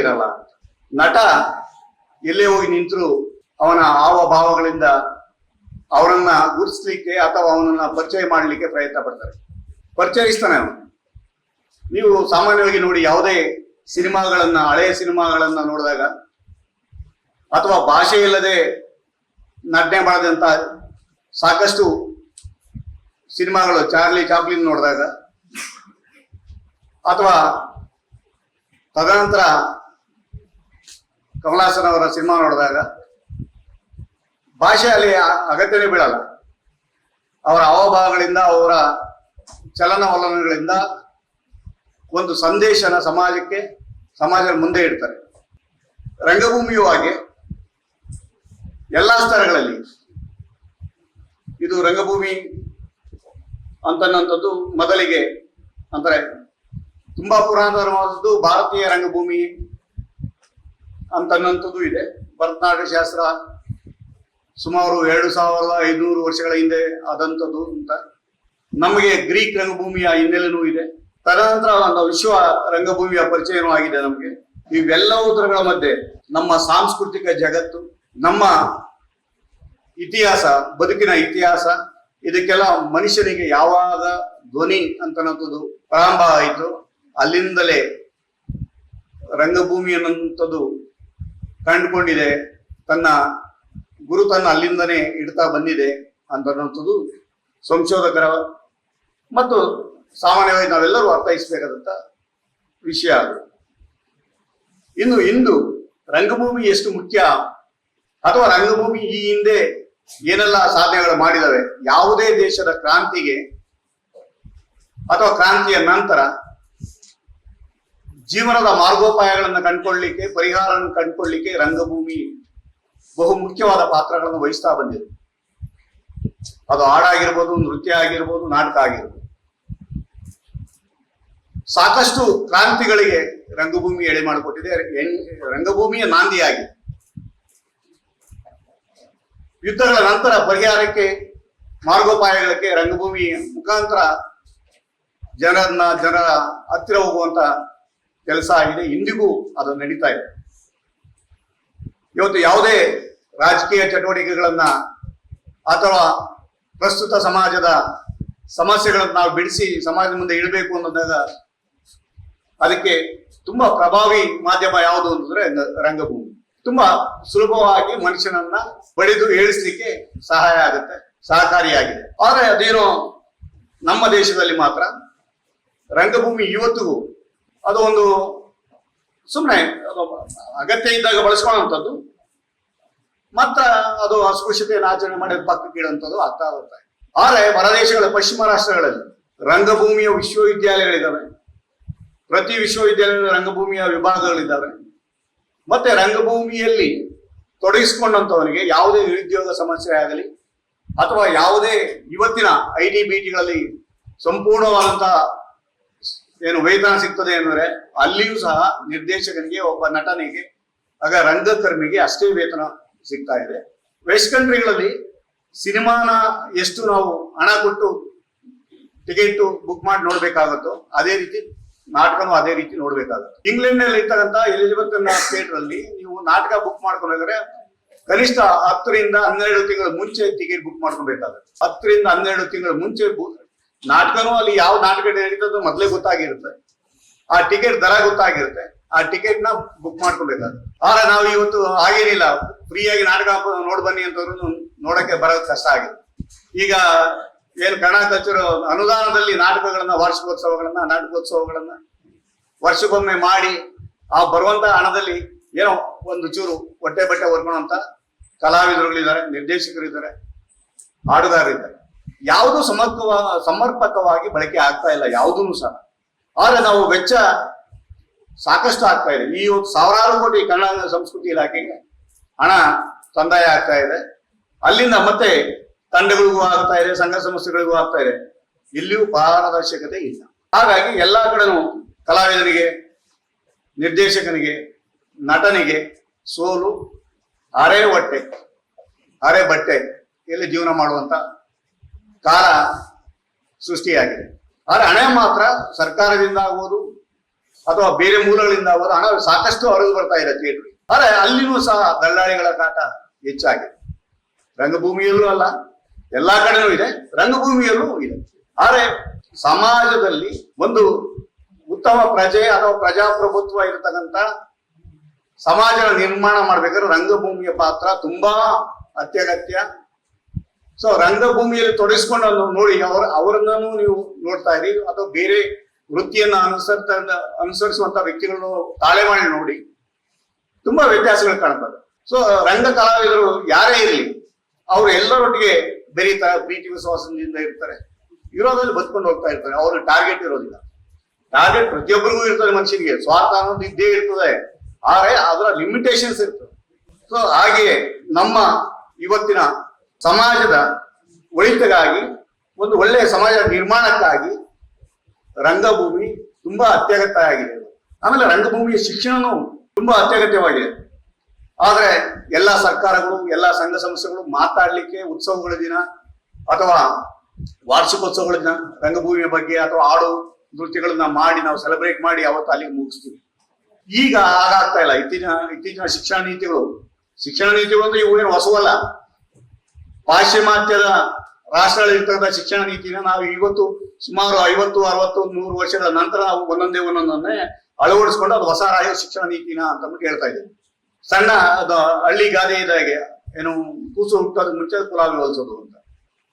ಇರಲ್ಲ ನಟ ಎಲ್ಲೇ ಹೋಗಿ ನಿಂತರು ಅವನ ಹಾವ ಭಾವಗಳಿಂದ ಅವನನ್ನ ಗುರುತಿಸಲಿಕ್ಕೆ ಅಥವಾ ಅವನನ್ನ ಪರಿಚಯ ಮಾಡಲಿಕ್ಕೆ ಪ್ರಯತ್ನ ಪಡ್ತಾರೆ. ಪರಿಚಯಿಸ್ತಾನೆ ಅವನು. ನೀವು ಸಾಮಾನ್ಯವಾಗಿ ನೋಡಿ ಯಾವುದೇ ಸಿನಿಮಾಗಳನ್ನ, ಹಳೆಯ ಸಿನಿಮಾಗಳನ್ನ ನೋಡಿದಾಗ ಅಥವಾ ಭಾಷೆ ಇಲ್ಲದೆ ನಟನೆ ಮಾಡದಂತ ಸಾಕಷ್ಟು ಸಿನಿಮಾಗಳು, ಚಾರ್ಲಿ ಚಾಪ್ಲಿನ್ ನೋಡಿದಾಗ ಅಥವಾ ತದನಂತರ ಕಮಲಾಸನ್ ಅವರ ಸಿನಿಮಾ ನೋಡಿದಾಗ ಭಾಷೆ ಅಲ್ಲಿ ಅಗತ್ಯನೇ ಬೀಳಲ್ಲ. ಅವರ ಹಾವಭಾವಗಳಿಂದ, ಅವರ ಚಲನವಲನಗಳಿಂದ ಒಂದು ಸಂದೇಶನ ಸಮಾಜಕ್ಕೆ, ಸಮಾಜದ ಮುಂದೆ ಇಡ್ತಾರೆ. ರಂಗಭೂಮಿಯು ಹಾಗೆ. ಎಲ್ಲಾ ಸ್ತರಗಳಲ್ಲಿ ಇದು ರಂಗಭೂಮಿ ಅಂತನ್ನಂಥದ್ದು ಮೊದಲಿಗೆ, ಅಂದರೆ ತುಂಬಾ ಪುರಾತನವಾದದ್ದು ಭಾರತೀಯ ರಂಗಭೂಮಿ ಅಂತನ್ನಂಥದ್ದು ಇದೆ. ಭರತನಾಟ್ಯ ಶಾಸ್ತ್ರ ಸುಮಾರು ಎರಡು ಸಾವಿರದ ಐನೂರು ವರ್ಷಗಳ ಹಿಂದೆ ಆದಂಥದ್ದು ಅಂತ. ನಮಗೆ ಗ್ರೀಕ್ ರಂಗಭೂಮಿಯ ಹಿನ್ನೆಲೆನೂ ಇದೆ. ತದನಂತರ ಒಂದು ವಿಶ್ವ ರಂಗಭೂಮಿಯ ಪರಿಚಯನೂ ಆಗಿದೆ ನಮಗೆ. ಉತ್ತರಗಳ ಮಧ್ಯೆ ನಮ್ಮ ಸಾಂಸ್ಕೃತಿಕ ಜಗತ್ತು, ನಮ್ಮ ಇತಿಹಾಸ, ಬದುಕಿನ ಇತಿಹಾಸ, ಇದಕ್ಕೆಲ್ಲ ಮನುಷ್ಯನಿಗೆ ಯಾವಾಗ ಧ್ವನಿ ಅಂತನ್ನೋದು ಪ್ರಾರಂಭ ಆಯಿತು. ಅಲ್ಲಿಂದಲೇ ರಂಗಭೂಮಿ ಅನ್ನುವಂಥದ್ದು ಕಂಡುಕೊಂಡಿದೆ. ತನ್ನ ಗುರುತನ್ನು ಅಲ್ಲಿಂದನೇ ಇಡ್ತಾ ಬಂದಿದೆ ಅಂತನ್ನುವಂಥದ್ದು ಸಂಶೋಧಕರ ಮತ್ತು ಸಾಮಾನ್ಯವಾಗಿ ನಾವೆಲ್ಲರೂ ಅರ್ಥೈಸಬೇಕಾದಂತ ವಿಷಯ ಅದು. ಇನ್ನು ಇಂದು ರಂಗಭೂಮಿ ಎಷ್ಟು ಮುಖ್ಯ? ಅಥವಾ ರಂಗಭೂಮಿ ಈ ಹಿಂದೆ ಏನೆಲ್ಲ ಸಾಧನೆಗಳು ಮಾಡಿದವೆ? ಯಾವುದೇ ದೇಶದ ಕ್ರಾಂತಿಗೆ ಅಥವಾ ಕ್ರಾಂತಿಯ ನಂತರ ಜೀವನದ ಮಾರ್ಗೋಪಾಯಗಳನ್ನು ಕಂಡುಕೊಳ್ಳಿಕ್ಕೆ, ಪರಿಹಾರವನ್ನು ಕಂಡುಕೊಳ್ಳಿಕ್ಕೆ ರಂಗಭೂಮಿ ಬಹು ಮುಖ್ಯವಾದ ಪಾತ್ರಗಳನ್ನು ವಹಿಸ್ತಾ ಬಂದಿದೆ. ಅದು ಹಾಡಾಗಿರ್ಬೋದು, ನೃತ್ಯ ಆಗಿರ್ಬೋದು, ನಾಟಕ ಆಗಿರ್ಬೋದು. ಸಾಕಷ್ಟು ಕ್ರಾಂತಿಗಳಿಗೆ ರಂಗಭೂಮಿ ಎಳೆ ಮಾಡಿಕೊಟ್ಟಿದೆ. ರಂಗಭೂಮಿಯ ನಾಂದಿಯಾಗಿದೆ ಯುದ್ಧಗಳ ನಂತರ ಪರಿಹಾರಕ್ಕೆ, ಮಾರ್ಗೋಪಾಯಗಳಿಗೆ ರಂಗಭೂಮಿ ಮುಖಾಂತರ ಜನರನ್ನ, ಜನರ ಹತ್ತಿರ ಹೋಗುವಂತ ಕೆಲಸ ಆಗಿದೆ, ಇಂದಿಗೂ ಅದು ನಡೀತಾ ಇದೆ. ಇವತ್ತು ಯಾವುದೇ ರಾಜಕೀಯ ಚಟುವಟಿಕೆಗಳನ್ನ ಅಥವಾ ಪ್ರಸ್ತುತ ಸಮಾಜದ ಸಮಸ್ಯೆಗಳನ್ನು ನಾವು ಬಿಡಿಸಿ ಸಮಾಜದ ಮುಂದೆ ಇಡಬೇಕು ಅನ್ನೋದಾಗ ಅದಕ್ಕೆ ತುಂಬಾ ಪ್ರಭಾವಿ ಮಾಧ್ಯಮ ಯಾವುದು ಅಂತಂದ್ರೆ ರಂಗಭೂಮಿ. ತುಂಬಾ ಸುಲಭವಾಗಿ ಮನುಷ್ಯನನ್ನ ಬಡಿದು ಏಳಿಸ್ಲಿಕ್ಕೆ ಸಹಾಯ ಆಗುತ್ತೆ, ಸಹಕಾರಿಯಾಗಿದೆ. ಆದ್ರೆ ಅದೇನೋ ನಮ್ಮ ದೇಶದಲ್ಲಿ ಮಾತ್ರ ರಂಗಭೂಮಿ ಇವತ್ತಿಗೂ ಅದು ಒಂದು ಸುಮ್ಮನೆ ಅಗತ್ಯ ಇದ್ದಾಗ ಬಳಸ್ಕೊಳ್ಳುವಂಥದ್ದು. ಮತ್ತ ಅದು ಅಸ್ಪೃಶ್ಯತೆಯನ್ನು ಆಚರಣೆ ಮಾಡಿ ಪಕ್ಕಕ್ಕೆ ಇಡುವಂಥದ್ದು ಆಗ್ತಾ ಹೋಗ್ತಾ ಇದೆ. ಆದ್ರೆ ಹೊರದೇಶಗಳ ಪಶ್ಚಿಮ ರಾಷ್ಟ್ರಗಳಲ್ಲಿ ರಂಗಭೂಮಿಯ ವಿಶ್ವವಿದ್ಯಾಲಯಗಳಿದ್ದಾವೆ. ಪ್ರತಿ ವಿಶ್ವವಿದ್ಯಾಲಯದ ರಂಗಭೂಮಿಯ ವಿಭಾಗಗಳಿದ್ದಾವೆ. ಮತ್ತೆ ರಂಗಭೂಮಿಯಲ್ಲಿ ತೊಡಗಿಸಿಕೊಂಡಂಥವನಿಗೆ ಯಾವುದೇ ನಿರುದ್ಯೋಗ ಸಮಸ್ಯೆ ಆಗಲಿ ಅಥವಾ ಯಾವುದೇ ಇವತ್ತಿನ ಐ ಡಿ ಬಿ ಟಿಗಳಲ್ಲಿ ಸಂಪೂರ್ಣವಾದಂತಹ ಏನು ವೇತನ ಸಿಗ್ತದೆ ಅಂದ್ರೆ ಅಲ್ಲಿಯೂ ಸಹ ನಿರ್ದೇಶಕನಿಗೆ ಒಬ್ಬ ನಟನಿಗೆ, ಆಗ ರಂಗಕರ್ಮಿಗೆ ಅಷ್ಟೇ ವೇತನ ಸಿಗ್ತಾ ಇದೆ. ವೆಸ್ಟ್ ಕಂಟ್ರಿಗಳಲ್ಲಿ ಸಿನಿಮಾನ ಎಷ್ಟು ನಾವು ಹಣ ಕೊಟ್ಟು ಟಿಕೆಟ್ ಬುಕ್ ಮಾಡಿ ನೋಡ್ಬೇಕಾಗುತ್ತೋ ಅದೇ ರೀತಿ ನಾಟಕನೂ ಅದೇ ರೀತಿ ನೋಡ್ಬೇಕಾಗುತ್ತೆ. ಇಂಗ್ಲೆಂಡ್ನಲ್ಲಿ ಇರ್ತಕ್ಕಂಥ ಎಲಿಜಬೆತ್ ಥಿಯೇಟರ್ ಅಲ್ಲಿ ನೀವು ನಾಟಕ ಬುಕ್ ಮಾಡ್ಕೊಂಡ್ರೆ ಕನಿಷ್ಠ ಹತ್ತರಿಂದ ಹನ್ನೆರಡು ತಿಂಗಳ ಮುಂಚೆ ಟಿಕೆಟ್ ಬುಕ್ ಮಾಡ್ಕೊಬೇಕಾಗುತ್ತೆ. ಹತ್ತರಿಂದ ಹನ್ನೆರಡು ತಿಂಗಳ ಮುಂಚೆ ನಾಟಕನೂ ಅಲ್ಲಿ ಯಾವ ನಾಟಕ ನಡೀತದೋ ಮೊದಲೇ ಗೊತ್ತಾಗಿರುತ್ತೆ. ಆ ಟಿಕೆಟ್ ದರ ಗೊತ್ತಾಗಿರುತ್ತೆ. ಆ ಟಿಕೆಟ್ನ ಬುಕ್ ಮಾಡ್ಕೊಂಡಿದ್ದಾರೆ. ಆದ್ರೆ ನಾವು ಇವತ್ತು ಹಾಗೇನಿಲ್ಲ. ಫ್ರೀಯಾಗಿ ನಾಟಕ ನೋಡ್ ಬನ್ನಿ ಅಂತವ್ರು ನೋಡಕ್ಕೆ ಬರೋದು ಕಷ್ಟ ಆಗಿದೆ. ಈಗ ಏನ್ ಕನ್ನಡ ಕಲ್ಚರ್ ಅನುದಾನದಲ್ಲಿ ನಾಟಕಗಳನ್ನ, ವಾರ್ಷಿಕೋತ್ಸವಗಳನ್ನ, ನಾಟಕೋತ್ಸವಗಳನ್ನ ವರ್ಷಕ್ಕೊಮ್ಮೆ ಮಾಡಿ ಆ ಬರುವಂತ ಹಣದಲ್ಲಿ ಏನೋ ಒಂದು ಚೂರು ಹೊಟ್ಟೆ ಬಟ್ಟೆ ಹೊರ್ಕೊಳ್ಳುವಂತ ಕಲಾವಿದರುಗಳಿದ್ದಾರೆ, ನಿರ್ದೇಶಕರಿದ್ದಾರೆ, ಹಾಡುಗಾರರಿದ್ದಾರೆ. ಯಾವುದು ಸಮರ್ಪಕ ಸಮರ್ಪಕವಾಗಿ ಬಳಕೆ ಆಗ್ತಾ ಇಲ್ಲ ಯಾವುದೂ ಸಹ. ಆದ್ರೆ ನಾವು ವೆಚ್ಚ ಸಾಕಷ್ಟು ಆಗ್ತಾ ಇದೆ. ಈ ಸಾವಿರಾರು ಕೋಟಿ ಕನ್ನಡ ಸಂಸ್ಕೃತಿ ಇಲಾಖೆಗೆ ಹಣ ಸಂದಾಯ ಆಗ್ತಾ ಇದೆ. ಅಲ್ಲಿಂದ ಮತ್ತೆ ತಂಡಗಳಿಗೂ ಆಗ್ತಾ ಇದೆ, ಸಂಘ ಸಂಸ್ಥೆಗಳಿಗೂ ಆಗ್ತಾ ಇದೆ. ಇಲ್ಲಿಯೂ ಪಾರದರ್ಶಕತೆ ಇಲ್ಲ. ಹಾಗಾಗಿ ಎಲ್ಲಾ ಕಡೆನೂ ಕಲಾವಿದರಿಗೆ ನಿರ್ದೇಶಕನಿಗೆ, ನಟನಿಗೆ ಸೋಲು, ಅರೆ ಹೊಟ್ಟೆ, ಅರೆ ಬಟ್ಟೆ ಇಲ್ಲಿ ಜೀವನ ಮಾಡುವಂತ ಕಾಲ ಸೃಷ್ಟಿಯಾಗಿದೆ. ಆದರೆ ಹಣ ಮಾತ್ರ ಸರ್ಕಾರದಿಂದ ಆಗ್ಬೋದು ಅಥವಾ ಬೇರೆ ಮೂಲಗಳಿಂದ ಆಗ್ಬೋದು ಹಣ ಸಾಕಷ್ಟು ಹರಿದು ಬರ್ತಾ ಇದೆ ಥಿಯೇಟರ್ ಆದರೆ ಅಲ್ಲಿನೂ ಸಹ ದಲ್ಲಾಳಿಗಳ ಕಾಟ ಹೆಚ್ಚಾಗಿದೆ. ರಂಗಭೂಮಿಯಲ್ಲೂ ಅಲ್ಲ, ಎಲ್ಲಾ ಕಡೆಯೂ ಇದೆ, ರಂಗಭೂಮಿಯಲ್ಲೂ ಇದೆ. ಆದರೆ ಸಮಾಜದಲ್ಲಿ ಒಂದು ಉತ್ತಮ ಪ್ರಜೆ ಅಥವಾ ಪ್ರಜಾಪ್ರಭುತ್ವ ಇರತಕ್ಕಂತ ಸಮಾಜ ನಿರ್ಮಾಣ ಮಾಡ್ಬೇಕಾದ್ರೆ ರಂಗಭೂಮಿಯ ಪಾತ್ರ ತುಂಬಾ ಅತ್ಯಗತ್ಯ. ಸೊ ರಂಗಭೂಮಿಯಲ್ಲಿ ತೊಡಗಿಸ್ಕೊಂಡು ನೋಡಿ, ಅವರ ಅವರನ್ನು ನೀವು ನೋಡ್ತಾ ಇರಿ, ಅಥವಾ ಬೇರೆ ವೃತ್ತಿಯನ್ನ ಅನುಸರ್ತ, ಅನುಸರಿಸುವಂತ ವ್ಯಕ್ತಿಗಳನ್ನು ತಾಳೆ ಮಾಡಿ ನೋಡಿ. ತುಂಬಾ ವ್ಯತ್ಯಾಸಗಳು ಕಾಣ್ತದೆ ಸೊ ರಂಗ ಕಲಾವಿದರು ಯಾರೇ ಇರಲಿ, ಅವ್ರು ಎಲ್ಲರೊಟ್ಟಿಗೆ ಬೆರೀತಾರೆ ಪ್ರೀತಿ ವಿಶ್ವಾಸದಿಂದ ಇರ್ತಾರೆ. ಇರೋದ್ರಲ್ಲಿ ಬದುಕೊಂಡು ಹೋಗ್ತಾ ಇರ್ತಾರೆ. ಅವ್ರಿಗೆ ಟಾರ್ಗೆಟ್ ಇರೋದಿಲ್ಲ. ಟಾರ್ಗೆಟ್ ಪ್ರತಿಯೊಬ್ಬರಿಗೂ ಇರ್ತದೆ ಮನುಷ್ಯನಿಗೆ. ಸ್ವಾರ್ಥ ಅನ್ನೋದು ಇದ್ದೇ ಇರ್ತದೆ. ಆದರೆ, ಅದರ ಲಿಮಿಟೇಷನ್ಸ್ ಇರ್ತದೆ ಸೊ ಹಾಗೆಯೇ ನಮ್ಮ ಇವತ್ತಿನ ಸಮಾಜದ ಒಳಿತಿಗಾಗಿ, ಒಂದು ಒಳ್ಳೆಯ ಸಮಾಜ ನಿರ್ಮಾಣಕ್ಕಾಗಿ ರಂಗಭೂಮಿ ತುಂಬಾ ಅತ್ಯಗತ್ಯ ಆಗಿದೆ ಆಮೇಲೆ ರಂಗಭೂಮಿಯ ಶಿಕ್ಷಣನೂ ತುಂಬಾ ಅತ್ಯಗತ್ಯವಾಗಿದೆ. ಆದರೆ ಎಲ್ಲ ಸರ್ಕಾರಗಳು, ಎಲ್ಲ ಸಂಘ ಸಂಸ್ಥೆಗಳು ಮಾತಾಡ್ಲಿಕ್ಕೆ ಉತ್ಸವಗಳ ದಿನ ಅಥವಾ ವಾರ್ಷಿಕೋತ್ಸವಗಳ ದಿನ ರಂಗಭೂಮಿಯ ಬಗ್ಗೆ ಅಥವಾ ಹಾಡು ನೃತ್ಯಗಳನ್ನ ಮಾಡಿ ನಾವು ಸೆಲೆಬ್ರೇಟ್ ಮಾಡಿ ಅವತ್ತು ಅಲ್ಲಿಗೆ ಮುಗಿಸ್ತೀವಿ. ಈಗ ಹಾಗಾಗ್ತಾ ಇಲ್ಲ. ಇತ್ತೀಚಿನ ಇತ್ತೀಚಿನ ಶಿಕ್ಷಣ ನೀತಿಗಳು. ಶಿಕ್ಷಣ ನೀತಿಗಳು ಅಂದ್ರೆ ಇವು ಏನು ಹೊಸವಲ್ಲ. ಪಾಶ್ಚಿಮಾತ್ಯದ ರಾಷ್ಟ್ರಗಳಿರ್ತಕ್ಕಂಥ ಶಿಕ್ಷಣ ನೀತಿನ ನಾವು ಇವತ್ತು ಸುಮಾರು ಐವತ್ತು, ಅರವತ್ತು ನೂರು ವರ್ಷದ ನಂತರ ನಾವು ಒಂದೊಂದೇ ಒಂದೊಂದನ್ನೇ ಅಳವಡಿಸ್ಕೊಂಡು ಅದು ಹೊಸ ರಾಯ ಶಿಕ್ಷಣ ನೀತಿನ ಅಂತ ಅಂದ್ಬಿಟ್ಟು ಹೇಳ್ತಾ ಇದ್ದೀವಿ. ಸಣ್ಣ ಅದು ಹಳ್ಳಿ ಗಾದೆ ಇದಾಗೆ, ಏನು ಕೂಸು ಹುಟ್ಟೋದ್ ಮುಂಚೆ ಕುಲಾವಿ ಹೊಲಿಸೋದು ಅಂತ.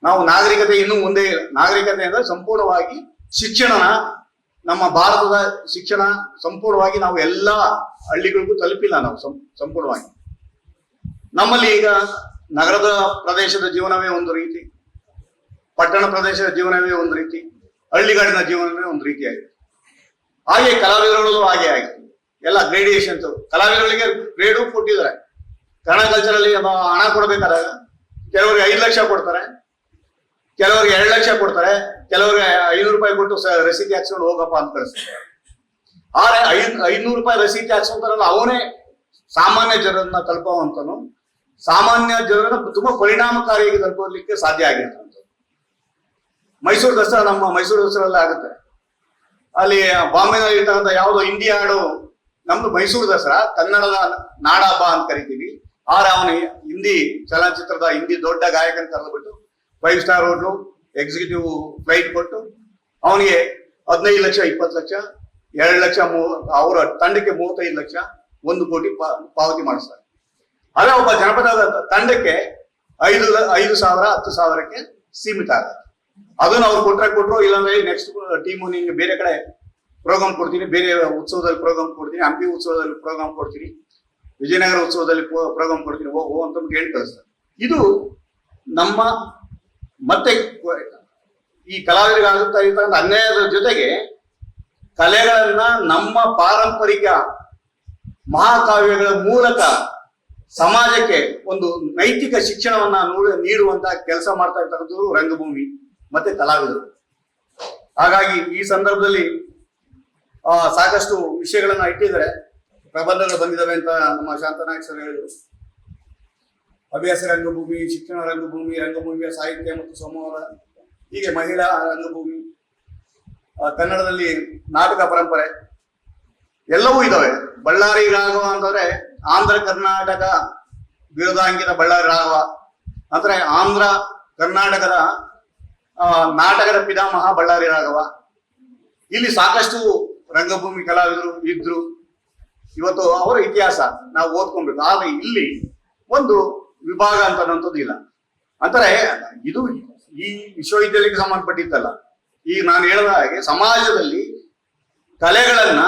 ನಾವು ನಾಗರಿಕತೆ ಇನ್ನೂ ಮುಂದೆ ನಾಗರಿಕತೆ ಅಂದ್ರೆ ಸಂಪೂರ್ಣವಾಗಿ ಶಿಕ್ಷಣನ, ನಮ್ಮ ಭಾರತದ ಶಿಕ್ಷಣ ಸಂಪೂರ್ಣವಾಗಿ ನಾವು ಎಲ್ಲ ಹಳ್ಳಿಗಳಿಗೂ ತಲುಪಿಲ್ಲ ನಾವು ಸಂಪೂರ್ಣವಾಗಿ. ನಮ್ಮಲ್ಲಿ ಈಗ ನಗರದ ಪ್ರದೇಶದ ಜೀವನವೇ ಒಂದು ರೀತಿ, ಪಟ್ಟಣ ಪ್ರದೇಶದ ಜೀವನವೇ ಒಂದು ರೀತಿ, ಹಳ್ಳಿಗಾಡಿನ ಜೀವನವೇ ಒಂದು ರೀತಿಯಾಗಿದೆ. ಹಾಗೆ ಕಲಾವಿದರುಗಳು ಹಾಗೆ ಆಗಿದೆ. ಎಲ್ಲ ಗ್ರೇಡಿಯೇಷನ್ಸ್ ಕಲಾವಿದರುಗಳಿಗೆ ಗ್ರೇಡು ಕೊಟ್ಟಿದ್ದಾರೆ. ಕನ್ನಡ ಕಲ್ಚರಲ್ಲಿ ಹಣ ಕೊಡಬೇಕಾದಾಗ ಕೆಲವರಿಗೆ ಐದು ಲಕ್ಷ ಕೊಡ್ತಾರೆ, ಕೆಲವರಿಗೆ ಎರಡು ಲಕ್ಷ ಕೊಡ್ತಾರೆ, ಕೆಲವರಿಗೆ ಐನೂರು ರೂಪಾಯಿ ಕೊಟ್ಟು ರಸೀದಿ ಹಾಕ್ಸ್ಕೊಂಡು ಹೋಗಪ್ಪ ಅಂತ ಕಳಿಸ್ತಾರೆ. ಆದ್ರೆ ಐದ್ ಐನೂರು ರೂಪಾಯಿ ರಸೀದಿ ಹಾಕ್ಸ್ಕೊಂತಾರಲ್ಲ, ಅವನೇ ಸಾಮಾನ್ಯ ಜನರನ್ನ ತಲುಪುವಂತನು ಸಾಮಾನ್ಯ ಜನರನ್ನ ತುಂಬಾ ಪರಿಣಾಮಕಾರಿಯಾಗಿ ತಲುಪಲಿಕ್ಕೆ ಸಾಧ್ಯ ಆಗಿರ್ತಂತ. ಮೈಸೂರು ದಸರಾ ನಮ್ಮ ಮೈಸೂರು ದಸರಲ್ಲಿ ಆಗುತ್ತೆ. ಅಲ್ಲಿ ಬಾಂಬೆನಲ್ಲಿ ಇರ್ತಕ್ಕಂಥ ಯಾವುದೋ ಹಿಂದಿ ಹಾಡು, ನಮ್ದು ಮೈಸೂರು ದಸರಾ, ಕನ್ನಡದ ನಾಡ ಹಬ್ಬ ಅಂತ ಕರಿತೀವಿ. ಆದ್ರೆ ಅವನು ಹಿಂದಿ ಚಲನಚಿತ್ರದ ಹಿಂದಿ ದೊಡ್ಡ ಗಾಯಕನ ಕರೆದುಬಿಟ್ಟು five star hotel executive flight ಕೊಟ್ಟು ಅವನಿಗೆ ಹದಿನೈದು ಲಕ್ಷ, ಇಪ್ಪತ್ತು ಲಕ್ಷ, ಎರಡು ಲಕ್ಷ ಮೂವ ಅವರ ತಂಡಕ್ಕೆ ಮೂವತ್ತೈದು ಲಕ್ಷ, ಒಂದು ಕೋಟಿ ಪಾವತಿ ಮಾಡಿಸ್ತಾರೆ. ಅದೇ ಒಬ್ಬ ಜನಪದ ತಂಡಕ್ಕೆ ಐದು ಐದು ಸಾವಿರ, ಹತ್ತು ಸಾವಿರಕ್ಕೆ ಸೀಮಿತ ಆಗುತ್ತೆ. ಅದನ್ನ ಅವ್ರು ಕೊಟ್ರೆ ಕೊಟ್ರು, ಇಲ್ಲಾಂದ್ರೆ ನೆಕ್ಸ್ಟ್ ಟೀಮು ನಿಮ್ಗೆ ಬೇರೆ ಕಡೆ ಪ್ರೋಗ್ರಾಮ್ ಕೊಡ್ತೀನಿ, ಬೇರೆ ಉತ್ಸವದಲ್ಲಿ ಪ್ರೋಗ್ರಾಮ್ ಕೊಡ್ತೀನಿ, ಹಂಪಿ ಉತ್ಸವದಲ್ಲಿ ಪ್ರೋಗ್ರಾಮ್ ಕೊಡ್ತೀನಿ, ವಿಜಯನಗರ ಉತ್ಸವದಲ್ಲಿ ಪ್ರೋಗ್ರಾಮ್ ಕೊಡ್ತೀನಿ ಓ ಅಂತ ಹೇಳಿ ಇದು ನಮ್ಮ ಮತ್ತೆ ಈ ಕಲಾವಿದರಿಗಾಗುತ್ತಾ ಇರ್ತಕ್ಕಂಥ ಅನ್ಯಾಯದ ಜೊತೆಗೆ ಕಲೆಗಳನ್ನ ನಮ್ಮ ಪಾರಂಪರಿಕ ಮಹಾಕಾವ್ಯಗಳ ಮೂಲಕ ಸಮಾಜಕ್ಕೆ ಒಂದು ನೈತಿಕ ಶಿಕ್ಷಣವನ್ನ ನೀಡುವಂತ ಕೆಲಸ ಮಾಡ್ತಾ ಇರ್ತಕ್ಕಂಥದ್ದು ರಂಗಭೂಮಿ ಮತ್ತೆ ಕಲಾವಿದರು. ಹಾಗಾಗಿ ಈ ಸಂದರ್ಭದಲ್ಲಿ ಸಾಕಷ್ಟು ವಿಷಯಗಳನ್ನ ಇಟ್ಟಿದ್ದಾರೆ. ಪ್ರಬಂಧಗಳು ಬಂದಿದ್ದಾವೆ ಅಂತ ನಮ್ಮ ಶಾಂತನಾಯಕ್ ಸರ್ ಹೇಳಿದರು. ಹವ್ಯಾಸ ರಂಗಭೂಮಿ, ಶಿಕ್ಷಣ ರಂಗಭೂಮಿ, ರಂಗಭೂಮಿಯ ಸಾಹಿತ್ಯ ಮತ್ತು ಸಂವಾದ ಹೀಗೆ ಮಹಿಳಾ ರಂಗಭೂಮಿ ಕನ್ನಡದಲ್ಲಿ ನಾಟಕ ಪರಂಪರೆ, ಎಲ್ಲವೂ ಇದಾವೆ ಬಳ್ಳಾರಿ ಅಂತಂದ್ರೆ ಆಂಧ್ರ ಕರ್ನಾಟಕ ಬಿರುದಾಂಗಿನ ಬಳ್ಳಾರಿ ರಾಘವ ಅಂದ್ರೆ ಆಂಧ್ರ ಕರ್ನಾಟಕದ ನಾಟಕದ ಪಿತಾಮಹ ಬಳ್ಳಾರಿ ರಾಘವ ಇಲ್ಲಿ ಸಾಕಷ್ಟು ರಂಗಭೂಮಿ ಕಲಾವಿದರು ಇದ್ರು. ಇವತ್ತು ಅವರ ಇತಿಹಾಸ ನಾವು ಓದ್ಕೊಬೇಕು. ಆದ್ರೆ ಇಲ್ಲಿ ಒಂದು ವಿಭಾಗ ಅಂತ ಅನ್ನೋಂಥದ್ದು ಇಲ್ಲ. ಅಂದರೆ ಇದು ಈ ವಿಶ್ವವಿದ್ಯಾಲಯಕ್ಕೆ ಸಂಬಂಧಪಟ್ಟಿತ್ತಲ್ಲ. ಈಗ ನಾನು ಹೇಳಿದ ಹಾಗೆ ಸಮಾಜದಲ್ಲಿ ಕಲೆಗಳನ್ನ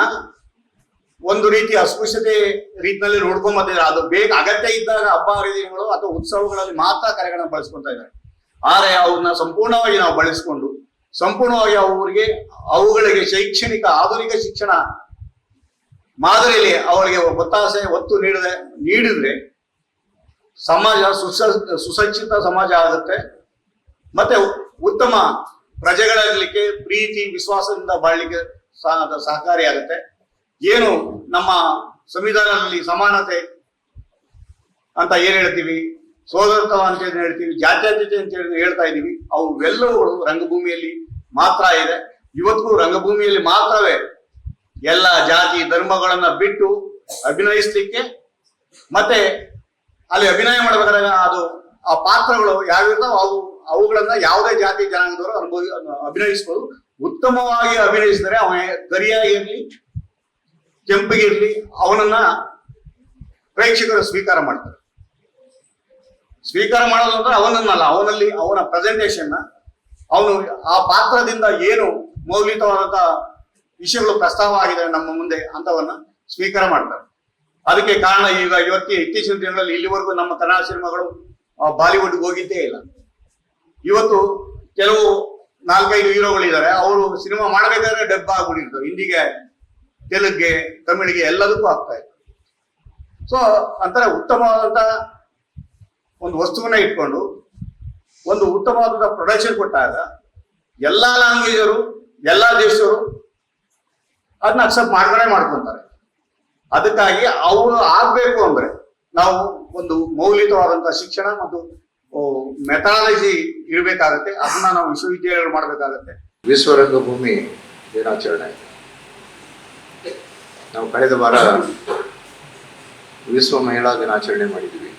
ಒಂದು ರೀತಿ ಅಸ್ಪೃಶ್ಯತೆ ರೀತಿಯಲ್ಲಿ ನೋಡ್ಕೊಂಡ್ ಬಂದಿದ್ದಾರೆ. ಅದು ಬೇಗ ಅಗತ್ಯ ಇದ್ದಾಗ ಹಬ್ಬ, ಹರಿದಿನಗಳು ಅಥವಾ ಉತ್ಸವಗಳಲ್ಲಿ ಮಾತ್ರ ಕಾರ್ಯಗಳನ್ನು ಬಳಸ್ಕೊಂತ ಇದ್ದಾರೆ. ಆದರೆ ಅವ್ರನ್ನ ಸಂಪೂರ್ಣವಾಗಿ ನಾವು ಬಳಸ್ಕೊಂಡು, ಸಂಪೂರ್ಣವಾಗಿ ಅವರಿಗೆ, ಅವುಗಳಿಗೆ ಶೈಕ್ಷಣಿಕ, ಆಧುನಿಕ ಶಿಕ್ಷಣ ಮಾದರಿಯಲ್ಲಿ ಅವರಿಗೆ ಒತ್ತಾಸೆ, ಒತ್ತು ನೀಡದೆ, ನೀಡಿದ್ರೆ ಸಮಾಜ ಸುಸ, ಸುಸಜ್ಜಿತ ಸಮಾಜ ಆಗುತ್ತೆ. ಮತ್ತೆ ಉತ್ತಮ ಪ್ರಜೆಗಳಾಗಲಿಕ್ಕೆ ಪ್ರೀತಿ, ವಿಶ್ವಾಸದಿಂದ ಬಾಳ್ಲಿಕ್ಕೆ ಸಹ- ಸಹಕಾರಿಯಾಗುತ್ತೆ. ಏನು ನಮ್ಮ ಸಂವಿಧಾನದಲ್ಲಿ ಸಮಾನತೆ ಅಂತ ಏನ್ ಹೇಳ್ತೀವಿ? ಸೋದರತ್ವ ಅಂತ ಏನು ಹೇಳ್ತೀವಿ? ಜಾತ್ಯತೀತೆ ಅಂತ ಹೇಳಿ ಹೇಳ್ತಾ ಇದೀವಿ ಅವು ಎಲ್ಲವುಗಳು ರಂಗಭೂಮಿಯಲ್ಲಿ ಮಾತ್ರ ಇದೆ. ಇವತ್ತಿಗೂ ರಂಗಭೂಮಿಯಲ್ಲಿ ಮಾತ್ರವೇ ಎಲ್ಲ ಜಾತಿ ಧರ್ಮಗಳನ್ನ ಬಿಟ್ಟು ಅಭಿನಯಿಸ್ಲಿಕ್ಕೆ ಮತ್ತೆ ಅಲ್ಲಿ ಅಭಿನಯ ಮಾಡ್ಬೇಕಾದ್ರೆ ಅದು ಆ ಪಾತ್ರಗಳು ಯಾವಿರ್ತಾವ ಅವು ಅವುಗಳನ್ನ ಯಾವುದೇ ಜಾತಿ ಜನಾಂಗದವರು ಅನುಭವಿ ಅಭಿನಯಿಸ್ಬೋದು. ಉತ್ತಮವಾಗಿ ಅಭಿನಯಿಸಿದರೆ ಅವನ ಕರಿಯಾಗಿರ್ಲಿ ಕೆಂಪಿಗಿರ್ಲಿ ಅವನನ್ನ ಪ್ರೇಕ್ಷಕರು ಸ್ವೀಕಾರ ಮಾಡ್ತಾರೆ. ಸ್ವೀಕಾರ ಮಾಡೋದು ಅಂದ್ರೆ ಅವನನ್ನಲ್ಲ, ಅವನಲ್ಲಿ ಅವನ ಪ್ರೆಸೆಂಟೇಷನ್ ಅವನು ಆ ಪಾತ್ರದಿಂದ ಏನು ಮೌಲ್ಯಯುತವಾದಂತ ವಿಷಯಗಳು ಪ್ರಸ್ತಾವ ಆಗಿದೆ ನಮ್ಮ ಮುಂದೆ ಅಂತವನ್ನ ಸ್ವೀಕಾರ ಮಾಡ್ತಾರೆ. ಅದಕ್ಕೆ ಕಾರಣ ಈಗ ಇವತ್ತಿ ಇತ್ತೀಚಿನ ದಿನಗಳಲ್ಲಿ ಇಲ್ಲಿವರೆಗೂ ನಮ್ಮ ಕನ್ನಡ ಸಿನಿಮಾಗಳು ಬಾಲಿವುಡ್ಗೆ ಹೋಗಿದ್ದೇ ಇಲ್ಲ. ಇವತ್ತು ಕೆಲವು ನಾಲ್ಕೈದು ಹೀರೋಗಳಿದ್ದಾರೆ, ಅವರು ಸಿನಿಮಾ ಮಾಡಬೇಕಾದ್ರೆ ಡಬ್ಬ ಆಗ್ಬಿಟ್ಟಿರ್ತಾರೆ ಹಿಂದಿಗೆ ತೆಲುಗ್ಗೆ, ತಮಿಳಿಗೆ ಎಲ್ಲದಕ್ಕೂ ಆಗ್ತಾ ಇತ್ತು ಸೊ ಅಂತರ ಉತ್ತಮವಾದಂತ ಒಂದು ವಸ್ತುವನ್ನ ಇಟ್ಕೊಂಡು, ಒಂದು ಉತ್ತಮವಾದ ಪ್ರೊಡಕ್ಷನ್ ಕೊಟ್ಟಾಗ ಎಲ್ಲಾ ಲ್ಯಾಂಗ್ವೇಜರು ಎಲ್ಲಾ ದೇಶರು ಅದನ್ನ ಅಕ್ಸೆಪ್ಟ್ ಮಾಡ್ಕೊಂಡೇ ಮಾಡ್ಕೊಂತಾರೆ. ಅದಕ್ಕಾಗಿ ಅವರು ಆಗ್ಬೇಕು ಅಂದ್ರೆ ನಾವು ಒಂದು ಮೌಲ್ಯಯುತವಾದಂತಹ ಶಿಕ್ಷಣ ಮತ್ತು ಮೆಥಾಲಜಿ ಇರಬೇಕಾಗತ್ತೆ. ಅದನ್ನ ನಾವು ವಿಶ್ವವಿದ್ಯಾಲಯಗಳು ಮಾಡಬೇಕಾಗತ್ತೆ. ವಿಶ್ವರಂಗಭೂಮಿ ದಿನಾಚರಣೆ. ನಾವು ಕಳೆದ ವಾರ ವಿಶ್ವ ಮಹಿಳಾ ದಿನಾಚರಣೆ ಮಾಡಿದ್ವಿ.